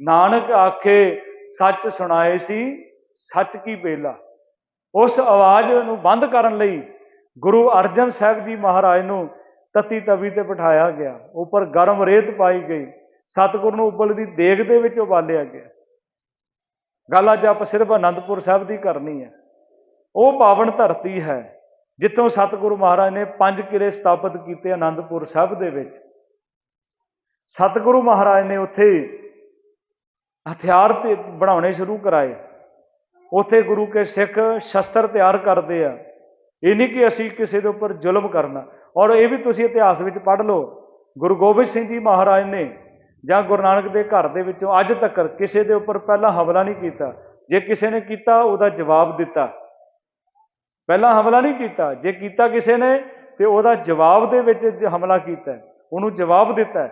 ਨਾਨਕ ਆਖੇ, ਸੱਚ ਸੁਣਾਏ ਸੀ। ਸੱਚ ਕੀ ਬੇਲਾ ਉਸ ਆਵਾਜ਼ ਨੂੰ ਬੰਦ ਕਰਨ ਲਈ ਗੁਰੂ ਅਰਜਨ ਸਾਹਿਬ ਜੀ ਮਹਾਰਾਜ ਨੂੰ ਤਤੀ ਤਵੀ ਤੇ ਬਿਠਾਇਆ ਗਿਆ। ਉੱਪਰ ਗਰਮ ਰੇਤ ਪਾਈ ਗਈ। ਸਤਿਗੁਰ ਨੂੰ ਉਬਲਦੀ ਦੇਗ ਦੇ ਵਿੱਚ ਉਬਾਲਿਆ ਗਿਆ। ਗੱਲ ਅੱਜ ਆਪਾਂ ਸਿਰਫ ਅਨੰਦਪੁਰ ਸਾਹਿਬ ਦੀ ਕਰਨੀ ਹੈ। ਉਹ ਪਾਵਨ ਧਰਤੀ ਹੈ, ਜਿੱਥੋਂ ਸਤਿਗੁਰੂ ਮਹਾਰਾਜ ਨੇ ਪੰਜ ਕਿਲੇ ਸਥਾਪਿਤ ਕੀਤੇ ਅਨੰਦਪੁਰ ਸਾਹਿਬ ਦੇ ਵਿੱਚ। ਸਤਿਗੁਰੂ ਮਹਾਰਾਜ ਨੇ ਉੱਥੇ ਹਥਿਆਰ ਤੇ ਬਣਾਉਣੇ ਸ਼ੁਰੂ ਕਰਾਏ। ਉੱਥੇ ਗੁਰੂ ਕੇ ਸਿੱਖ ਸ਼ਸਤਰ ਤਿਆਰ ਕਰਦੇ ਆ। ਇਹ ਨਹੀਂ ਕਿ ਅਸੀਂ ਕਿਸੇ ਦੇ ਉੱਪਰ ਜ਼ੁਲਮ ਕਰਨਾ। ਔਰ ਇਹ ਵੀ ਤੁਸੀਂ ਇਤਿਹਾਸ ਵਿੱਚ ਪੜ੍ਹ ਲਓ, ਗੁਰੂ ਗੋਬਿੰਦ ਸਿੰਘ ਜੀ ਮਹਾਰਾਜ ਨੇ ਜਾਂ ਗੁਰੂ ਨਾਨਕ ਦੇ ਘਰ ਦੇ ਵਿੱਚੋਂ ਅੱਜ ਤੱਕ ਕਿਸੇ ਦੇ ਉੱਪਰ ਪਹਿਲਾਂ ਹਮਲਾ ਨਹੀਂ ਕੀਤਾ। ਜੇ ਕਿਸੇ ਨੇ ਕੀਤਾ, ਉਹਦਾ ਜਵਾਬ ਦਿੱਤਾ। ਪਹਿਲਾਂ ਹਮਲਾ ਨਹੀਂ ਕੀਤਾ। ਜੇ ਕੀਤਾ ਕਿਸੇ ਨੇ, ਤੇ ਉਹਦਾ ਜਵਾਬ ਦੇ ਵਿੱਚ ਹਮਲਾ ਕੀਤਾ। ਉਹਨੂੰ ਜਵਾਬ ਦਿੱਤਾ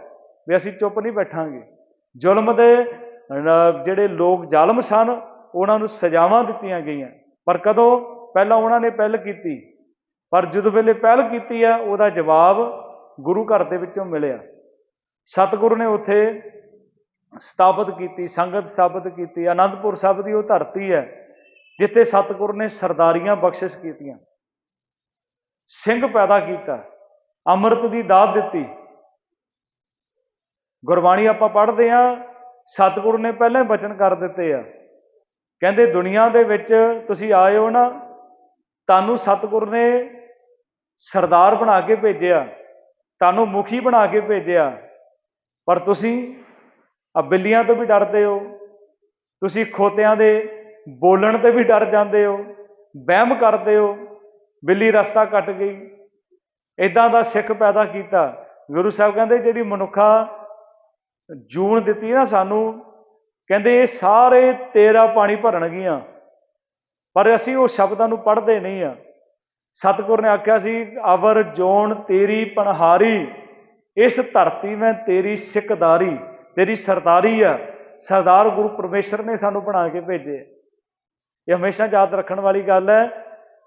ਵੀ ਅਸੀਂ ਚੁੱਪ ਨਹੀਂ ਬੈਠਾਂਗੇ। ਜ਼ੁਲਮ ਦੇ ਜਿਹੜੇ ਲੋਕ ਜ਼ਾਲਮ ਸਨ ਉਹਨਾਂ ਨੂੰ ਸਜ਼ਾਵਾਂ ਦਿੱਤੀਆਂ ਗਈਆਂ। ਪਰ ਕਦੋਂ? ਪਹਿਲਾਂ ਉਹਨਾਂ ਨੇ ਪਹਿਲ ਕੀਤੀ। ਪਰ ਜਦੋਂ ਵੇਲੇ ਪਹਿਲ ਕੀਤੀ ਆ ਉਹਦਾ ਜਵਾਬ ਗੁਰੂ ਘਰ ਦੇ ਵਿੱਚੋਂ ਮਿਲਿਆ। ਸਤਿਗੁਰੂ ਨੇ ਉੱਥੇ ਸਥਾਪਿਤ ਕੀਤੀ, ਸੰਗਤ ਸਥਾਪਿਤ ਕੀਤੀ ਆਨੰਦਪੁਰ ਸਾਹਿਬ ਦੀ ਉਹ ਧਰਤੀ ਹੈ, ਜਿੱਥੇ ਸਤਿਗੁਰ ਨੇ ਸਰਦਾਰੀਆਂ ਬਖਸ਼ਿਸ਼ ਕੀਤੀਆਂ। ਸਿੰਘ ਪੈਦਾ ਕੀਤਾ, ਅੰਮ੍ਰਿਤ ਦੀ ਦਾਤ ਦਿੱਤੀ। ਗੁਰਬਾਣੀ ਆਪਾਂ ਪੜ੍ਹਦੇ ਆ ਸਤਿਗੁਰੂ ਨੇ ਪਹਿਲਾਂ ਹੀ ਬਚਨ ਕਰ ਦਿੱਤੇ ਆ। ਕਹਿੰਦੇ ਦੁਨੀਆ ਦੇ ਵਿੱਚ ਤੁਸੀਂ ਆਏ ਹੋ ਨਾ, ਤੁਹਾਨੂੰ ਸਤਿਗੁਰ ਨੇ ਸਰਦਾਰ ਬਣਾ ਕੇ ਭੇਜਿਆ, ਤੁਹਾਨੂੰ ਮੁਖੀ ਬਣਾ ਕੇ ਭੇਜਿਆ, ਪਰ ਤੁਸੀਂ ਆ ਬਿੱਲੀਆਂ ਤੋਂ ਵੀ ਡਰਦੇ ਹੋ, ਤੁਸੀਂ ਖੋਤਿਆਂ ਦੇ ਬੋਲਣ ਤੇ ਵੀ ਡਰ ਜਾਂਦੇ ਹੋ, ਵਹਿਮ ਕਰਦੇ ਹੋ, ਬਿੱਲੀ ਰਸਤਾ ਕੱਟ ਗਈ। ਇਦਾਂ ਦਾ ਸਿੱਖ ਪੈਦਾ ਕੀਤਾ। ਗੁਰੂ ਸਾਹਿਬ ਕਹਿੰਦੇ ਜਿਹੜੀ ਮਨੁੱਖਾ ਜੂਨ ਦਿੱਤੀ ਨਾ ਸਾਨੂੰ ਕਹਿੰਦੇ ਇਹ ਸਾਰੇ ਤੇਰਾ ਪਾਣੀ ਭਰਨਗੀਆਂ ਪਰ ਅਸੀਂ ਉਹ ਸ਼ਬਦਾਂ ਨੂੰ ਪੜ੍ਹਦੇ ਨਹੀਂ ਆ। ਸਤਿਗੁਰ ਨੇ ਆਖਿਆ ਸੀ, ਅਵਰ ਜੋਨ ਤੇਰੀ ਪਨਹਾਰੀ ਇਸ ਧਰਤੀ ਮੈਂ ਤੇਰੀ ਸਿੱਖਦਾਰੀ ਤੇਰੀ ਸਰਦਾਰੀ ਆ। ਸਰਦਾਰ ਗੁਰੂ ਪਰਮੇਸ਼ਰ ਨੇ ਸਾਨੂੰ ਬਣਾ ਕੇ ਭੇਜੇ। ਇਹ ਹਮੇਸ਼ਾ ਯਾਦ ਰੱਖਣ ਵਾਲੀ ਗੱਲ ਹੈ,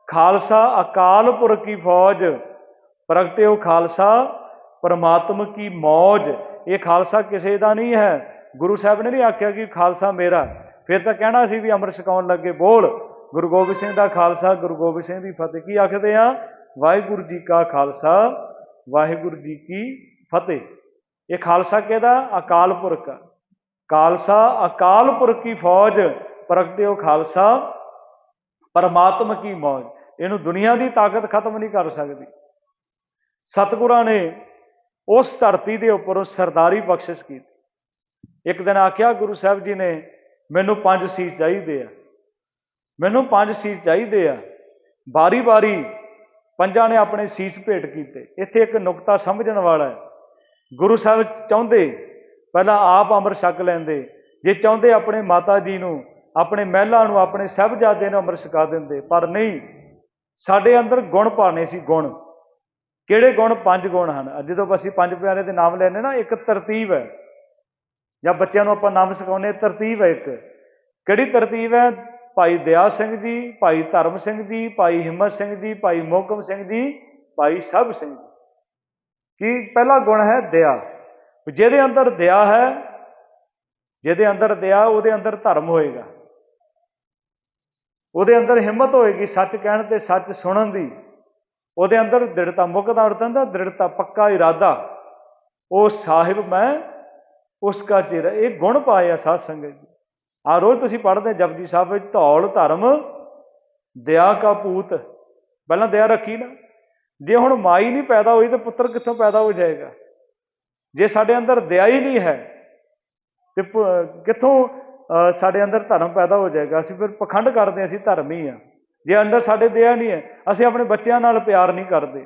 ਖਾਲਸਾ ਅਕਾਲ ਪੁਰਖ ਕੀ ਫੌਜ, ਪ੍ਰਗਟਿਓ ਖਾਲਸਾ, ਪਰਮਾਤਮ ਕੀ ਮੌਜ। ਇਹ ਖਾਲਸਾ ਕਿਸੇ ਦਾ ਨਹੀਂ ਹੈ ਗੁਰੂ ਸਾਹਿਬ ਨੇ ਵੀ ਆਖਿਆ ਕਿ ਖਾਲਸਾ ਮੇਰਾ। ਫਿਰ ਤਾਂ ਕਹਿਣਾ ਸੀ ਵੀ ਅੰਮ੍ਰਿਤ ਛਕਾਉਣ ਲੱਗੇ, ਬੋਲ। ਗੁਰੂ ਗੋਬਿੰਦ ਸਿੰਘ ਦਾ ਖਾਲਸਾ, ਗੁਰੂ ਗੋਬਿੰਦ ਸਿੰਘ ਦੀ ਫਤਿਹ। ਕੀ ਆਖਦੇ ਆ? ਵਾਹਿਗੁਰੂ ਜੀ ਕਾ ਖਾਲਸਾ, ਵਾਹਿਗੁਰੂ ਜੀ ਕੀ ਫਤਿਹ। ਇਹ ਖਾਲਸਾ ਕਿਹਦਾ? ਅਕਾਲ ਪੁਰਖ। ਖਾਲਸਾ, ਅਕਾਲ ਪੁਰਖ ਕੀ ਫੌਜ? ਪ੍ਰਗਟਿਓ ਖਾਲਸਾ, ਪਰਮਾਤਮ ਕੀ ਮੌਜ। ਇਹਨੂੰ ਦੁਨੀਆ ਦੀ ਤਾਕਤ ਖਤਮ ਨਹੀਂ ਕਰ ਸਕਦੀ। ਸਤਿਗੁਰਾਂ ਨੇ ਉਸ ਧਰਤੀ ਦੇ ਉੱਪਰ ਉਹ ਸਰਦਾਰੀ ਬਖਸ਼ਿਸ਼ ਕੀਤੀ। ਇੱਕ ਦਿਨ ਆਖਿਆ, ਗੁਰੂ ਸਾਹਿਬ ਜੀ ਨੇ ਮੈਨੂੰ ਪੰਜ ਸੀਸ ਚਾਹੀਦੇ ਆ। ਮੈਨੂੰ ਪੰਜ ਸੀਸ ਚਾਹੀਦੇ ਆ। ਬਾਰੀ ਬਾਰੀ ਪੰਜਾਂ ਨੇ ਆਪਣੇ ਸੀਸ ਭੇਟ ਕੀਤੇ। ਇੱਥੇ ਇੱਕ ਨੁਕਤਾ ਸਮਝਣ ਵਾਲਾ ਹੈ। ਗੁਰੂ ਸਾਹਿਬ ਚਾਹੁੰਦੇ, ਪਹਿਲਾਂ ਆਪ ਅੰਮ੍ਰਿਤ ਛਕ ਲੈਂਦੇ। ਜੇ ਚਾਹੁੰਦੇ ਆਪਣੇ ਮਾਤਾ ਜੀ ਨੂੰ, ਆਪਣੇ ਮਹਿਲਾ ਨੂੰ, ਆਪਣੇ ਸਾਹਿਬਜ਼ਾਦੇ ਨੂੰ ਅੰਮ੍ਰਿਤ ਛਕਾ ਦਿੰਦੇ। ਪਰ ਨਹੀਂ, ਸਾਡੇ ਅੰਦਰ ਗੁਣ ਪਾਣੇ ਸੀ ਗੁਣ। ਕਿਹੜੇ ਗੁਣ? ਪੰਜ ਗੁਣ ਹਨ। ਜਦੋਂ ਅਸੀਂ ਪੰਜ ਪਿਆਰੇ ਦੇ ਨਾਮ ਲੈਣੇ ਨਾ, ਇੱਕ ਤਰਤੀਬ ਹੈ। ਜਾਂ ਬੱਚਿਆਂ ਨੂੰ ਆਪਾਂ ਨਾਮ ਸਿਖਾਉਂਦੇ ਹਾਂ, ਤਰਤੀਬ ਹੈ ਇੱਕ। ਕਿਹੜੀ ਤਰਤੀਬ ਹੈ? ਭਾਈ ਦਿਆ ਸਿੰਘ ਜੀ ਭਾਈ ਧਰਮ ਸਿੰਘ ਜੀ ਭਾਈ ਹਿੰਮਤ ਸਿੰਘ ਜੀ ਭਾਈ ਮੋਹਕਮ ਸਿੰਘ ਜੀ ਭਾਈ ਸਭ ਸਿੰਘ ਜੀ। ਕੀ ਪਹਿਲਾ ਗੁਣ ਹੈ ਦਇਆ? ਜਿਹਦੇ ਅੰਦਰ ਦਇਆ ਹੈ ਜਿਹਦੇ ਅੰਦਰ ਦਇਆ ਉਹਦੇ ਅੰਦਰ ਧਰਮ ਹੋਏਗਾ। ਉਹਦੇ ਅੰਦਰ ਹਿੰਮਤ ਹੋਏਗੀ ਸੱਚ ਕਹਿਣ ਤੇ ਸੱਚ ਸੁਣਨ ਦੀ। ਉਹਦੇ ਅੰਦਰ ਦ੍ਰਿੜਤਾ ਮੁੱਖ ਦਾ ਅਰਥ ਦ੍ਰਿੜਤਾ ਪੱਕਾ ਇਰਾਦਾ। ਉਹ ਸਾਹਿਬ ਮੈਂ ਉਸ ਕਾ ਚਿਹਰਾ ਇਹ ਗੁਣ ਪਾਏ ਆ ਸਾਧ ਸੰਗਤ ਜੀ। ਆ ਰੋਜ਼ ਤੁਸੀਂ ਪੜ੍ਹਦੇ ਜਪਜੀ ਸਾਹਿਬ ਵਿੱਚ ਧੌਲ ਧਰਮ ਦਇਆ ਕਾ ਪੂਤ। ਪਹਿਲਾਂ ਦਇਆ ਰੱਖੀ ਨਾ। ਜੇ ਹੁਣ ਮਾਈ ਨਹੀਂ ਪੈਦਾ ਹੋਈ ਤਾਂ ਪੁੱਤਰ ਕਿੱਥੋਂ ਪੈਦਾ ਹੋ ਜਾਏਗਾ? ਜੇ ਸਾਡੇ ਅੰਦਰ ਦਇਆ ਹੀ ਨਹੀਂ ਹੈ ਤੇ ਕਿੱਥੋਂ ਸਾਡੇ ਅੰਦਰ ਧਰਮ ਪੈਦਾ ਹੋ ਜਾਏਗਾ? ਅਸੀਂ ਫਿਰ ਪਖੰਡ ਕਰਦੇ ਹਾਂ, ਅਸੀਂ ਹੀ। ਆ ਜੇ ਅੰਦਰ ਸਾਡੇ ਦਇਆ ਨਹੀਂ ਹੈ ਅਸੀਂ ਆਪਣੇ ਬੱਚਿਆਂ ਨਾਲ ਪਿਆਰ ਨਹੀਂ ਕਰਦੇ।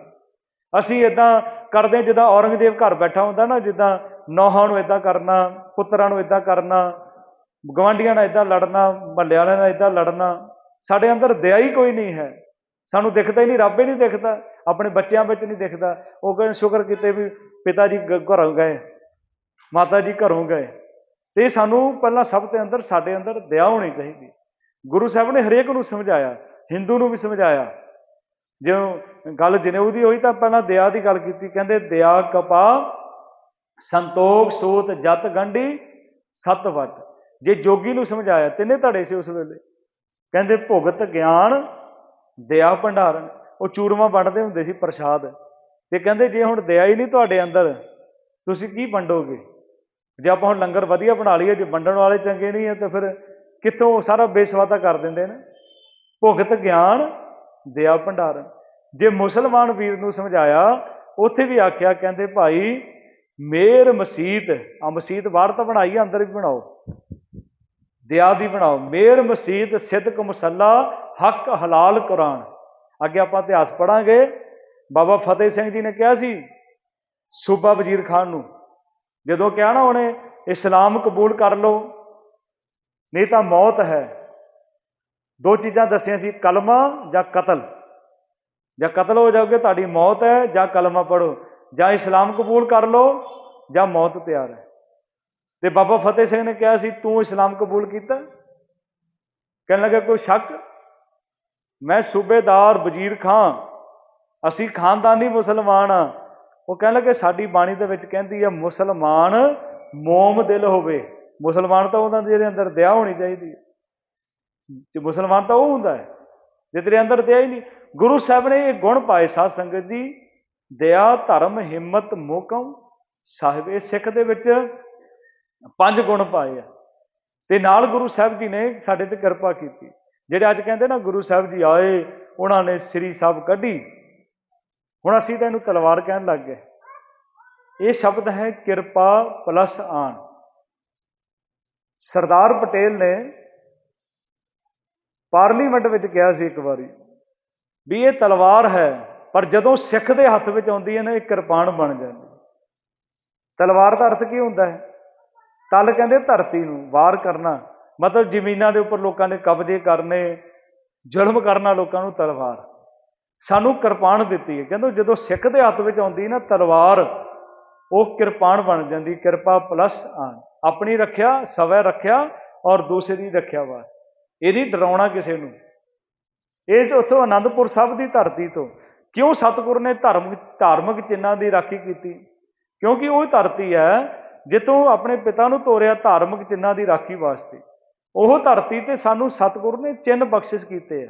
ਅਸੀਂ ਇਦਾਂ ਕਰਦੇ ਜਿੱਦਾਂ ਔਰੰਗਜ਼ੇਬ ਘਰ ਬੈਠਾ ਹੁੰਦਾ ਨਾ ਜਿੱਦਾਂ ਨੌਹਾਂ ਨੂੰ ਇਦਾਂ ਕਰਨਾ, ਪੁੱਤਰਾਂ ਨੂੰ ਇਦਾਂ ਕਰਨਾ ਗਵਾਂਢੀਆਂ ਨਾਲ ਇਦਾਂ ਲੜਨਾ, ਮਹੱਲੇ ਵਾਲਿਆਂ ਨਾਲ ਇਦਾਂ ਲੜਨਾ, ਸਾਡੇ ਅੰਦਰ ਦਇਆ ਹੀ ਕੋਈ ਨਹੀਂ ਹੈ। ਸਾਨੂੰ ਦਿਖਦਾ ਹੀ ਨਹੀਂ, ਰੱਬ ਹੀ ਨਹੀਂ ਦਿਖਦਾ, ਆਪਣੇ ਬੱਚਿਆਂ ਵਿੱਚ ਨਹੀਂ ਦਿਖਦਾ। ਉਹ ਕਹਿੰਦੇ ਸ਼ੁਕਰ ਕੀਤੇ ਵੀ ਪਿਤਾ ਜੀ ਗ- ਘਰੋਂ ਗਏ, ਮਾਤਾ ਜੀ ਘਰੋਂ ਗਏ। ਤੇ ਸਾਨੂੰ ਪਹਿਲਾਂ ਸਭ ਤੋਂ ਅੰਦਰ, ਸਾਡੇ ਅੰਦਰ ਦਇਆ ਹੋਣੀ ਚਾਹੀਦੀ। ਗੁਰੂ ਸਾਹਿਬ ਨੇ ਹਰੇਕ ਨੂੰ ਸਮਝਾਇਆ, ਹਿੰਦੂ ਨੂੰ ਵੀ ਸਮਝਾਇਆ। ਜਿਉਂ ਗੱਲ ਜਨੇਊ ਦੀ ਹੋਈ ਤਾਂ ਪਹਿਲਾਂ ਦਇਆ ਦੀ ਗੱਲ ਕੀਤੀ, ਕਹਿੰਦੇ, ਦਇਆ ਕਪਾ ਸੰਤੋਖ ਸੂਤ ਜਤ ਗੰਢੀ ਸਤ ਵਟ। ਜੇ ਜੋਗੀ ਨੂੰ ਸਮਝਾਇਆ, ਤਿੰਨੇ ਧੜੇ ਸੀ ਉਸ ਵੇਲੇ। ਕਹਿੰਦੇ, ਭੁਗਤ ਗਿਆਨ, ਦਇਆ ਭੰਡਾਰਨ। ਉਹ ਚੂਰਮਾ ਵੰਡਦੇ ਹੁੰਦੇ ਸੀ, ਪ੍ਰਸ਼ਾਦ। ਤੇ ਕਹਿੰਦੇ, ਜੇ ਹੁਣ ਦਇਆ ਹੀ ਨਹੀਂ ਤੁਹਾਡੇ ਅੰਦਰ, ਤੁਸੀਂ ਕੀ ਵੰਡੋਗੇ? ਜੇ ਆਪਾਂ ਹੁਣ ਲੰਗਰ ਵਧੀਆ ਬਣਾ ਲਈਏ, ਜੇ ਵੰਡਣ ਵਾਲੇ ਚੰਗੇ ਨਹੀਂ ਹੈ ਤਾਂ ਫਿਰ ਕਿੱਥੋਂ ਉਹ ਸਾਰਾ ਬੇਸਵਾਦਾ ਕਰ ਦਿੰਦੇ ਨੇ? ਭੁਗਤ ਗਿਆਨ, ਦਇਆ ਭੰਡਾਰਨ। ਜੇ ਮੁਸਲਮਾਨ ਵੀਰ ਨੂੰ ਸਮਝਾਇਆ, ਉੱਥੇ ਵੀ ਆਖਿਆ, ਕਹਿੰਦੇ, ਭਾਈ ਮੇਰ ਮਸਜਿਦ ਆ ਮਸਜਿਦ ਬਾਹਰ ਤਾਂ ਬਣਾਈ ਆ, ਅੰਦਰ ਵੀ ਬਣਾਓ। ਦਿਆ ਦੀ ਬਣਾਓ। ਮੇਰ ਮਸਜਿਦ ਸਿਦਕ ਮੁਸੱਲਾ ਹੱਕ ਹਲਾਲ ਕੁਰਾਨ। ਅੱਗੇ ਆਪਾਂ ਇਤਿਹਾਸ ਪੜਾਂਗੇ ਬਾਬਾ ਫਤਿਹ ਸਿੰਘ ਜੀ ਨੇ ਕਿਹਾ ਸੀ ਸੂਬਾ ਵਜ਼ੀਰ ਖਾਨ ਨੂੰ। ਜਦੋਂ ਕਿਹਾ ਨਾ ਉਹਨੇ ਇਸਲਾਮ ਕਬੂਲ ਕਰ ਲਓ ਨਹੀਂ ਤਾਂ ਮੌਤ ਹੈ। ਦੋ ਚੀਜ਼ਾਂ ਦੱਸੀਆਂ ਸੀ ਕਲਮਾ ਜਾਂ ਕਤਲ। ਜਾਂ ਕਤਲ ਹੋ ਜਾਓਗੇ ਤੁਹਾਡੀ ਮੌਤ ਹੈ ਜਾਂ ਕਲਮਾ ਪੜੋ ਜਾਂ ਇਸਲਾਮ ਕਬੂਲ ਕਰ ਲਓ ਜਾਂ ਮੌਤ ਤਿਆਰ ਹੈ। ਤੇ ਬਾਬਾ ਫਤਿਹ ਸਿੰਘ ਨੇ ਕਿਹਾ ਸੀ, ਤੂੰ ਇਸਲਾਮ ਕਬੂਲ ਕੀਤਾ? ਕਹਿਣ ਲੱਗਾ, ਕੋਈ ਸ਼ੱਕ? ਮੈਂ ਸੂਬੇਦਾਰ ਵਜ਼ੀਰ ਖਾਂ, ਅਸੀਂ ਖਾਨਦਾਨੀ ਮੁਸਲਮਾਨ ਆ। ਉਹ ਕਹਿਣ ਲੱਗੇ, ਸਾਡੀ ਬਾਣੀ ਦੇ ਵਿੱਚ ਕਹਿੰਦੀ ਹੈ, ਮੁਸਲਮਾਨ ਮੋਮ ਦਿਲ ਹੋਵੇ। ਮੁਸਲਮਾਨ ਤਾਂ ਉਹਨਾਂ ਦੇ ਅੰਦਰ ਦਇਆ ਹੋਣੀ ਚਾਹੀਦੀ ਹੈ। ਤੇ ਮੁਸਲਮਾਨ ਤਾਂ ਉਹ ਹੁੰਦਾ ਹੈ, ਜੇ ਤੇਰੇ ਅੰਦਰ ਦਇਆ ਹੀ ਨਹੀਂ। ਗੁਰੂ ਸਾਹਿਬ ਨੇ ਇਹ ਗੁਣ ਪਾਏ ਸਾਧ ਸੰਗਤ ਜੀ ਦਇਆ, ਧਰਮ, ਹਿੰਮਤ, ਮੋਕਮ, ਸਾਹਿਬ, ਇਹ ਸਿੱਖ ਦੇ ਵਿੱਚ ਪੰਜ ਗੁਣ ਪਾਏ ਆ। ਤੇ ਨਾਲ ਗੁਰੂ ਸਾਹਿਬ ਜੀ ਨੇ ਸਾਡੇ ਤੇ ਕਿਰਪਾ ਕੀਤੀ। ਜਿਹੜੇ ਅੱਜ ਕਹਿੰਦੇ ਨਾ, ਗੁਰੂ ਸਾਹਿਬ ਜੀ ਆਏ, ਉਹਨਾਂ ਨੇ ਸ੍ਰੀ ਸਾਹਿਬ ਕੱਢੀ। ਹੁਣ ਅਸੀਂ ਤਾਂ ਇਹਨੂੰ ਤਲਵਾਰ ਕਹਿਣ ਲੱਗ ਗਏ। ਇਹ ਸ਼ਬਦ ਹੈ ਕਿਰਪਾ ਪਲਸ ਆਣ ਸਰਦਾਰ ਪਟੇਲ ਨੇ ਪਾਰਲੀਮੈਂਟ ਵਿੱਚ ਕਿਹਾ ਸੀ ਇੱਕ ਵਾਰੀ ਵੀ ਇਹ ਤਲਵਾਰ ਹੈ ਪਰ ਜਦੋਂ ਸਿੱਖ ਦੇ ਹੱਥ ਵਿੱਚ ਆਉਂਦੀ ਹੈ ਨਾ, ਇਹ ਕਿਰਪਾਨ ਬਣ ਜਾਂਦੀ ਤਲਵਾਰ ਦਾ ਅਰਥ ਕੀ ਹੁੰਦਾ ਹੈ? ਤਲ ਕਹਿੰਦੇ ਧਰਤੀ ਨੂੰ, ਵਾਰ ਕਰਨਾ। ਮਤਲਬ ਜ਼ਮੀਨਾਂ ਦੇ ਉੱਪਰ ਲੋਕਾਂ ਨੇ ਕਬਜ਼ੇ ਕਰਨੇ, ਜ਼ੁਲਮ ਕਰਨਾ ਲੋਕਾਂ ਨੂੰ ਤਲਵਾਰ। ਸਾਨੂੰ ਕਿਰਪਾਨ ਦਿੱਤੀ ਹੈ। ਕਹਿੰਦੇ ਜਦੋਂ ਸਿੱਖ ਦੇ ਹੱਥ ਵਿੱਚ ਆਉਂਦੀ ਨਾ, ਤਲਵਾਰ, ਉਹ ਕਿਰਪਾਨ ਬਣ ਜਾਂਦੀ, ਕਿਰਪਾ ਪਲੱਸ ਆਨ ਆਪਣੀ ਰੱਖਿਆ, ਸਵੈ ਰੱਖਿਆ ਔਰ ਦੂਸਰੇ ਦੀ ਰੱਖਿਆ ਵਾਸਤੇ। ਇਹ ਨਹੀਂ ਡਰਾਉਣਾ ਕਿਸੇ ਨੂੰ। ਇਹ ਉੱਥੋਂ ਆਨੰਦਪੁਰ ਸਾਹਿਬ ਦੀ ਧਰਤੀ ਤੋਂ। ਕਿਉਂ ਸਤਿਗੁਰ ਨੇ ਧਾਰਮਿਕ ਧਾਰਮਿਕ ਚਿੰਨਾਂ ਦੀ ਰਾਖੀ ਕੀਤੀ? ਕਿਉਂਕਿ ਉਹ ਧਰਤੀ ਹੈ ਜਿੱਥੋਂ ਆਪਣੇ ਪਿਤਾ ਨੂੰ ਤੋਰਿਆ ਧਾਰਮਿਕ ਚਿੰਨਾਂ ਦੀ ਰਾਖੀ ਵਾਸਤੇ। ਉਹ ਧਰਤੀ ਤੇ ਸਾਨੂੰ ਸਤਿਗੁਰ ਨੇ ਚਿੰਨ੍ਹ ਬਖਸ਼ਿਸ਼ ਕੀਤੇ ਆ।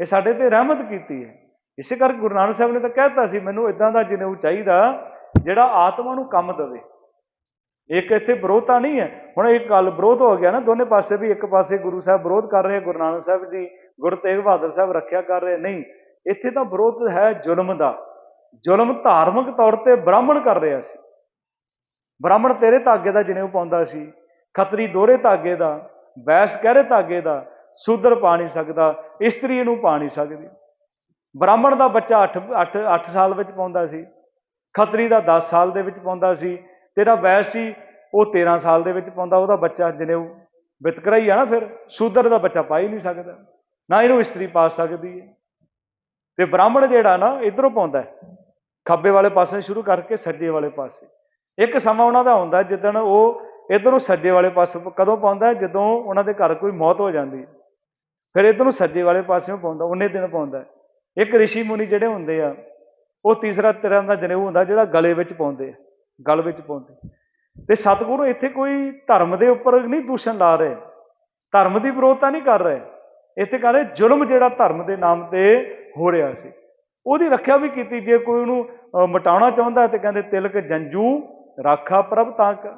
ਇਹ ਸਾਡੇ ਤੇ ਰਹਿਮਤ ਕੀਤੀ ਹੈ। ਇਸੇ ਕਰਕੇ ਗੁਰੂ ਨਾਨਕ ਸਾਹਿਬ ਨੇ ਤਾਂ ਕਹਿਤਾ ਸੀ, ਮੈਨੂੰ ਇਦਾਂ ਦਾ ਜਨੇਊ ਚਾਹੀਦਾ ਜਿਹੜਾ ਆਤਮਾ ਨੂੰ ਕੰਮ ਦੇਵੇ। ਇੱਕ ਇੱਥੇ ਵਿਰੋਧਤਾ ਨਹੀਂ ਹੈ। ਹੁਣ ਇੱਕ ਗੱਲ ਵਿਰੋਧ ਹੋ ਗਿਆ ਨਾ ਦੋਨੇ ਪਾਸੇ ਵੀ, ਇੱਕ ਪਾਸੇ ਗੁਰੂ ਸਾਹਿਬ ਵਿਰੋਧ ਕਰ ਰਹੇ ਗੁਰੂ ਨਾਨਕ ਸਾਹਿਬ ਜੀ ਗੁਰੂ ਤੇਗ ਬਹਾਦਰ ਸਾਹਿਬ ਰੱਖਿਆ ਕਰ ਰਹੇ ਨਹੀਂ ਇੱਥੇ ਤਾਂ ਵਿਰੋਧ ਹੈ ਜ਼ੁਲਮ ਦਾ। ਜ਼ੁਲਮ ਧਾਰਮਿਕ ਤੌਰ ਤੇ ਬ੍ਰਾਹਮਣ ਕਰ ਰਿਹਾ ਸੀ। ਬ੍ਰਾਹਮਣ ਤੇਰੇ ਧਾਗੇ ਦਾ ਜਨੇਊ ਪਾਉਂਦਾ ਸੀ, ਖੱਤਰੀ ਦੋਹਰੇ ਧਾਗੇ ਦਾ ਵੈਸ ਕਹਿਰੇ ਧਾਗੇ ਦਾ, ਸ਼ੂਦਰ ਪਾ ਨਹੀਂ ਸਕਦਾ, ਇਸਤਰੀ ਨੂੰ ਪਾ ਨਹੀਂ ਸਕਦੀ। ਬ੍ਰਾਹਮਣ ਦਾ ਬੱਚਾ 8 8 8 ਸਾਲ ਵਿੱਚ ਪਾਉਂਦਾ ਸੀ, ਖੱਤਰੀ ਦਾ 10 ਸਾਲ ਦੇ ਵਿੱਚ ਪਾਉਂਦਾ ਸੀ, ਤੇਰਾ ਵੈਸ ਸੀ, ਉਹ 13 ਸਾਲ ਦੇ ਵਿੱਚ ਪਾਉਂਦਾ, ਉਹਦਾ ਬੱਚਾ ਜਨੇਊ ਵਿਤਕਰਾ ਹੀ ਆ ਨਾ ਫਿਰ, ਸ਼ੂਦਰ ਦਾ ਬੱਚਾ ਪਾ ਹੀ ਨਹੀਂ ਸਕਦਾ, ਨਾ ਇਹਨੂੰ ਇਸਤਰੀ ਪਾ ਸਕਦੀ ਹੈ। ਤੇ ਬ੍ਰਾਹਮਣ ਜਿਹੜਾ ਨਾ ਇਧਰੋਂ ਪਾਉਂਦਾ ਖੱਬੇ ਵਾਲੇ ਪਾਸੇ ਸ਼ੁਰੂ ਕਰਕੇ ਸੱਜੇ ਵਾਲੇ ਪਾਸੇ। ਇੱਕ ਸਮਾਂ ਉਹਨਾਂ ਦਾ ਹੁੰਦਾ ਜਿੱਦਣ ਉਹ ਇਧਰੋਂ ਸੱਜੇ ਵਾਲੇ ਪਾਸੇ ਕਦੋਂ ਪਾਉਂਦਾ ਜਦੋਂ ਉਹਨਾਂ ਦੇ ਘਰ ਕੋਈ ਮੌਤ ਹੋ ਜਾਂਦੀ ਫਿਰ ਇਧਰੋਂ ਸੱਜੇ ਵਾਲੇ ਪਾਸਿਓਂ ਪਾਉਂਦਾ, ਉਹਨੇ ਦਿਨ ਪਾਉਂਦਾ ਇੱਕ ਰਿਸ਼ੀ ਮੁਨੀ ਜਿਹੜੇ ਹੁੰਦੇ ਆ, ਉਹ ਤੀਸਰਾ ਤਰ੍ਹਾਂ ਦਾ ਜਨੇਊ ਹੁੰਦਾ ਜਿਹੜਾ ਗਲੇ ਵਿੱਚ ਪਾਉਂਦੇ ਆ, ਗਲ ਵਿੱਚ ਪਾਉਂਦੇ ਤੇ ਸਤਿਗੁਰੂ ਇੱਥੇ ਕੋਈ ਧਰਮ ਦੇ ਉੱਪਰ ਨਹੀਂ ਦੂਸ਼ਣ ਲਾ ਰਹੇ। ਧਰਮ ਦੀ ਵਿਰੋਧਤਾ ਨਹੀਂ ਕਰ ਰਹੇ। ਇੱਥੇ ਕਰ ਰਹੇ, ਜ਼ੁਲਮ ਜਿਹੜਾ ਧਰਮ ਦੇ ਨਾਮ ਤੇ ਹੋ ਰਿਹਾ ਸੀ। ਉਹਦੀ ਰੱਖਿਆ ਵੀ ਕੀਤੀ। ਜੇ ਕੋਈ ਉਹਨੂੰ ਅਹ, ਮਿਟਾਉਣਾ ਚਾਹੁੰਦਾ ਤੇ ਕਹਿੰਦੇ ਤਿਲਕ ਜੰਜੂ ਰਾਖਾ ਪ੍ਰਭ ਤੱਕ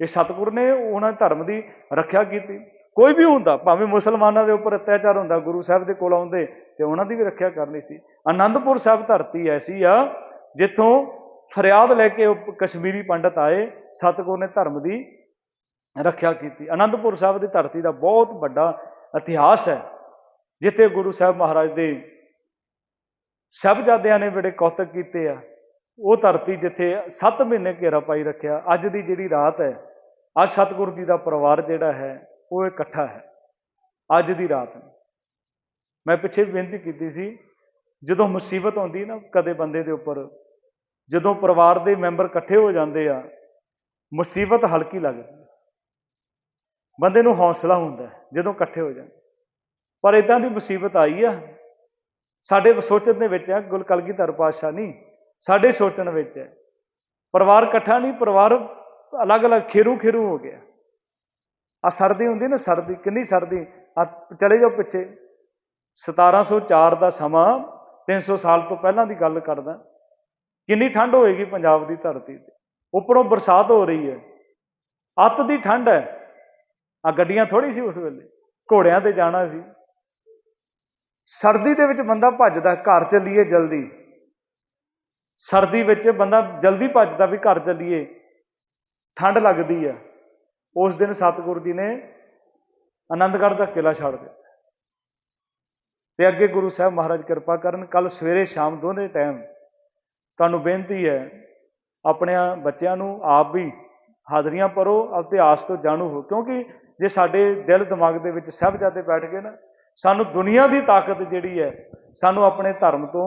ਇਹ ਸਤਿਗੁਰ ਨੇ ਉਹਨਾਂ ਧਰਮ ਦੀ ਰੱਖਿਆ ਕੀਤੀ। ਕੋਈ ਵੀ ਹੁੰਦਾ ਭਾਵੇਂ ਮੁਸਲਮਾਨਾਂ ਦੇ ਉੱਪਰ ਅਤਿਆਚਾਰ ਹੁੰਦਾ ਗੁਰੂ ਸਾਹਿਬ ਦੇ ਕੋਲ ਆਉਂਦੇ ਤੇ ਉਹਨਾਂ ਦੀ ਵੀ ਰੱਖਿਆ ਕਰਨੀ ਸੀ। ਆਨੰਦਪੁਰ ਸਾਹਿਬ ਧਰਤੀ ਐਸੀ ਆ ਜਿੱਥੋਂ ਫਰਿਆਦ ਲੈ ਕੇ ਉਹ ਕਸ਼ਮੀਰੀ ਪੰਡਤ ਆਏ ਸਤਿਗੁਰ ਨੇ ਧਰਮ ਦੀ ਰੱਖਿਆ ਕੀਤੀ। ਆਨੰਦਪੁਰ ਸਾਹਿਬ ਦੀ ਧਰਤੀ ਦਾ ਬਹੁਤ ਵੱਡਾ ਇਤਿਹਾਸ ਹੈ ਜਿੱਥੇ ਗੁਰੂ ਸਾਹਿਬ ਮਹਾਰਾਜ ਦੇ ਸਾਹਿਬਜ਼ਾਦਿਆਂ ਨੇ ਬੜੇ ਕੌਤਕ ਕੀਤੇ ਆ। ਉਹ ਧਰਤੀ ਜਿੱਥੇ 7 ਮਹੀਨੇ ਘੇਰਾ ਪਾਈ ਰੱਖਿਆ, ਅੱਜ ਦੀ ਜਿਹੜੀ ਰਾਤ ਹੈ, ਅੱਜ ਸਤਿਗੁਰੂ ਜੀ ਦਾ ਪਰਿਵਾਰ ਜਿਹੜਾ ਹੈ, ਉਹ ਇਕੱਠਾ ਹੈ। ਅੱਜ ਦੀ ਰਾਤ ਨੂੰ। ਮੈਂ ਪਿੱਛੇ ਬੇਨਤੀ ਕੀਤੀ ਸੀ, ਜਦੋਂ ਮੁਸੀਬਤ ਆਉਂਦੀ ਨਾ ਕਦੇ ਬੰਦੇ ਦੇ ਉੱਪਰ, ਜਦੋਂ ਪਰਿਵਾਰ ਦੇ ਮੈਂਬਰ ਇਕੱਠੇ ਹੋ ਜਾਂਦੇ ਆ, ਮੁਸੀਬਤ ਹਲਕੀ ਲੱਗਦੀ ਬੰਦੇ ਨੂੰ ਹੌਸਲਾ ਹੁੰਦਾ ਜਦੋਂ ਇਕੱਠੇ ਹੋ ਜਾਂਦੇ। ਪਰ ਇਦਾਂ ਦੀ ਮੁਸੀਬਤ ਆਈ ਆ ਸਾਡੇ ਸੋਚਣ ਦੇ ਵਿੱਚ ਹੈ ਗੁਲ ਕਲਗੀਧਰ ਪਾਤਸ਼ਾਹ ਨਹੀਂ ਸਾਡੇ ਸੋਚਣ ਵਿੱਚ ਹੈ। ਪਰਿਵਾਰ ਇਕੱਠਾ ਨਹੀਂ ਪਰਿਵਾਰ ਅਲੱਗ-ਅਲੱਗ ਖੇਰੂ ਖੇਰੂ ਹੋ ਗਿਆ। ਆ ਸਰਦੀ ਹੁੰਦੀ ਨਾ, ਸਰਦੀ, ਕਿੰਨੀ ਸਰਦੀ? ਆ ਚਲੇ ਜਾਓ ਪਿੱਛੇ। 1704 ਦਾ ਸਮਾਂ 300 ਸਾਲ ਤੋਂ ਪਹਿਲਾਂ ਦੀ ਗੱਲ ਕਰਦਾ। ਕਿੰਨੀ ਠੰਡ ਹੋਏਗੀ ਪੰਜਾਬ ਦੀ ਧਰਤੀ ਤੇ? ਉੱਪਰੋਂ ਬਰਸਾਤ ਹੋ ਰਹੀ ਹੈ। ਅੱਤ ਦੀ ਠੰਡ ਹੈ। ਆ ਗੱਡੀਆਂ ਥੋੜੀ ਸੀ ਉਸ ਵੇਲੇ। ਘੋੜਿਆਂ ਤੇ ਜਾਣਾ ਸੀ। ਸਰਦੀ ਦੇ ਵਿੱਚ ਬੰਦਾ ਭੱਜਦਾ, ਘਰ ਚੱਲੀਏ ਜਲਦੀ। ਸਰਦੀ ਵਿੱਚ ਬੰਦਾ ਜਲਦੀ ਭੱਜਦਾ ਵੀ ਘਰ ਚੱਲੀਏ। ਠੰਡ ਲੱਗਦੀ ਹੈ ਉਸ ਦਿਨ ਸਤਿਗੁਰੂ ਜੀ ਨੇ ਆਨੰਦਗੜ੍ਹ ਦਾ ਕਿਲਾ ਛੱਡ ਦਿੱਤਾ। ਤੇ ਅੱਗੇ ਗੁਰੂ ਸਾਹਿਬ ਮਹਾਰਾਜ ਕਿਰਪਾ ਕਰਨ ਕੱਲ ਸਵੇਰੇ ਸ਼ਾਮ ਦੋਨੇ ਟਾਈਮ ਤੁਹਾਨੂੰ ਬੇਨਤੀ ਹੈ ਆਪਣੇ ਬੱਚਿਆਂ ਨੂੰ ਆਪ ਵੀ ਹਾਜ਼ਰੀਆਂ ਭਰੋ ਇਤਿਹਾਸ ਤੋਂ ਜਾਣੂ ਹੋ। ਕਿਉਂਕਿ ਜੇ ਸਾਡੇ ਦਿਲ ਦਿਮਾਗ ਦੇ ਵਿੱਚ ਸਾਹਿਬਜ਼ਾਦੇ ਬੈਠ ਗਏ ਨਾ ਸਾਨੂੰ ਦੁਨੀਆ ਦੀ ਤਾਕਤ ਜਿਹੜੀ ਹੈ, ਸਾਨੂੰ ਆਪਣੇ ਧਰਮ ਤੋਂ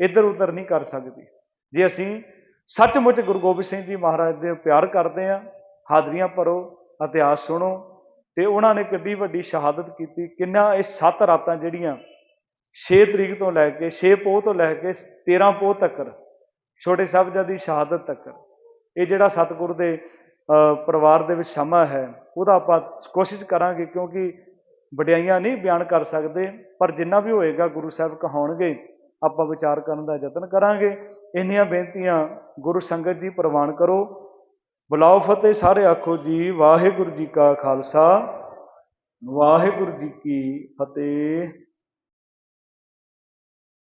ਇੱਧਰ ਉੱਧਰ ਨਹੀਂ ਕਰ ਸਕਦੀ। ਜੇ ਅਸੀਂ ਸੱਚਮੁੱਚ ਗੁਰੂ ਗੋਬਿੰਦ ਸਿੰਘ ਜੀ ਮਹਾਰਾਜ ਦੇ ਪਿਆਰ ਕਰਦੇ ਆ ਹਾਜ਼ਰੀਆਂ ਭਰੋ, ਇਤਿਹਾਸ ਸੁਣੋ, ਤੇ ਉਹਨਾਂ ਨੇ ਕਿੰਨੀ ਵੱਡੀ ਸ਼ਹਾਦਤ ਕੀਤੀ, ਕਿੰਨਾ ਇਹ ਸੱਤ ਰਾਤਾਂ ਜਿਹੜੀਆਂ 6 ਤਰੀਕ ਤੋਂ ਲੈ ਕੇ 6 ਪੋਹ ਤੋਂ ਲੈ ਕੇ 13 ਪੋਹ ਤੱਕ, ਛੋਟੇ ਸਾਹਿਬਜ਼ਾਦੀ ਸ਼ਹਾਦਤ ਤੱਕ, ਇਹ ਜਿਹੜਾ ਸਤਿਗੁਰੂ ਦੇ ਪਰਿਵਾਰ ਦੇ ਵਿੱਚ ਸਮਾਂ ਹੈ, ਉਹਦਾ ਆਪਾਂ ਕੋਸ਼ਿਸ਼ ਕਰਾਂਗੇ ਕਿਉਂਕਿ ਵਡਿਆਈਆਂ ਨਹੀਂ ਬਿਆਨ ਕਰ ਸਕਦੇ, ਪਰ ਜਿੰਨਾ ਵੀ ਹੋਏਗਾ ਗੁਰੂ ਸਾਹਿਬ ਕਹਾਉਣਗੇ, ਆਪਾਂ ਵਿਚਾਰ ਕਰਨ ਦਾ ਯਤਨ ਕਰਾਂਗੇ। ਇੰਨੀਆਂ ਬੇਨਤੀਆਂ ਗੁਰੂ ਸੰਗਤ ਜੀ ਪ੍ਰਵਾਨ ਕਰੋ। ਬੁਲਾਓ ਫਤਿਹ ਸਾਰੇ, ਆਖੋ ਜੀ, ਵਾਹਿਗੁਰੂ ਜੀ ਕਾ ਖਾਲਸਾ, ਵਾਹਿਗੁਰੂ ਜੀ ਕੀ ਫਤਿਹ।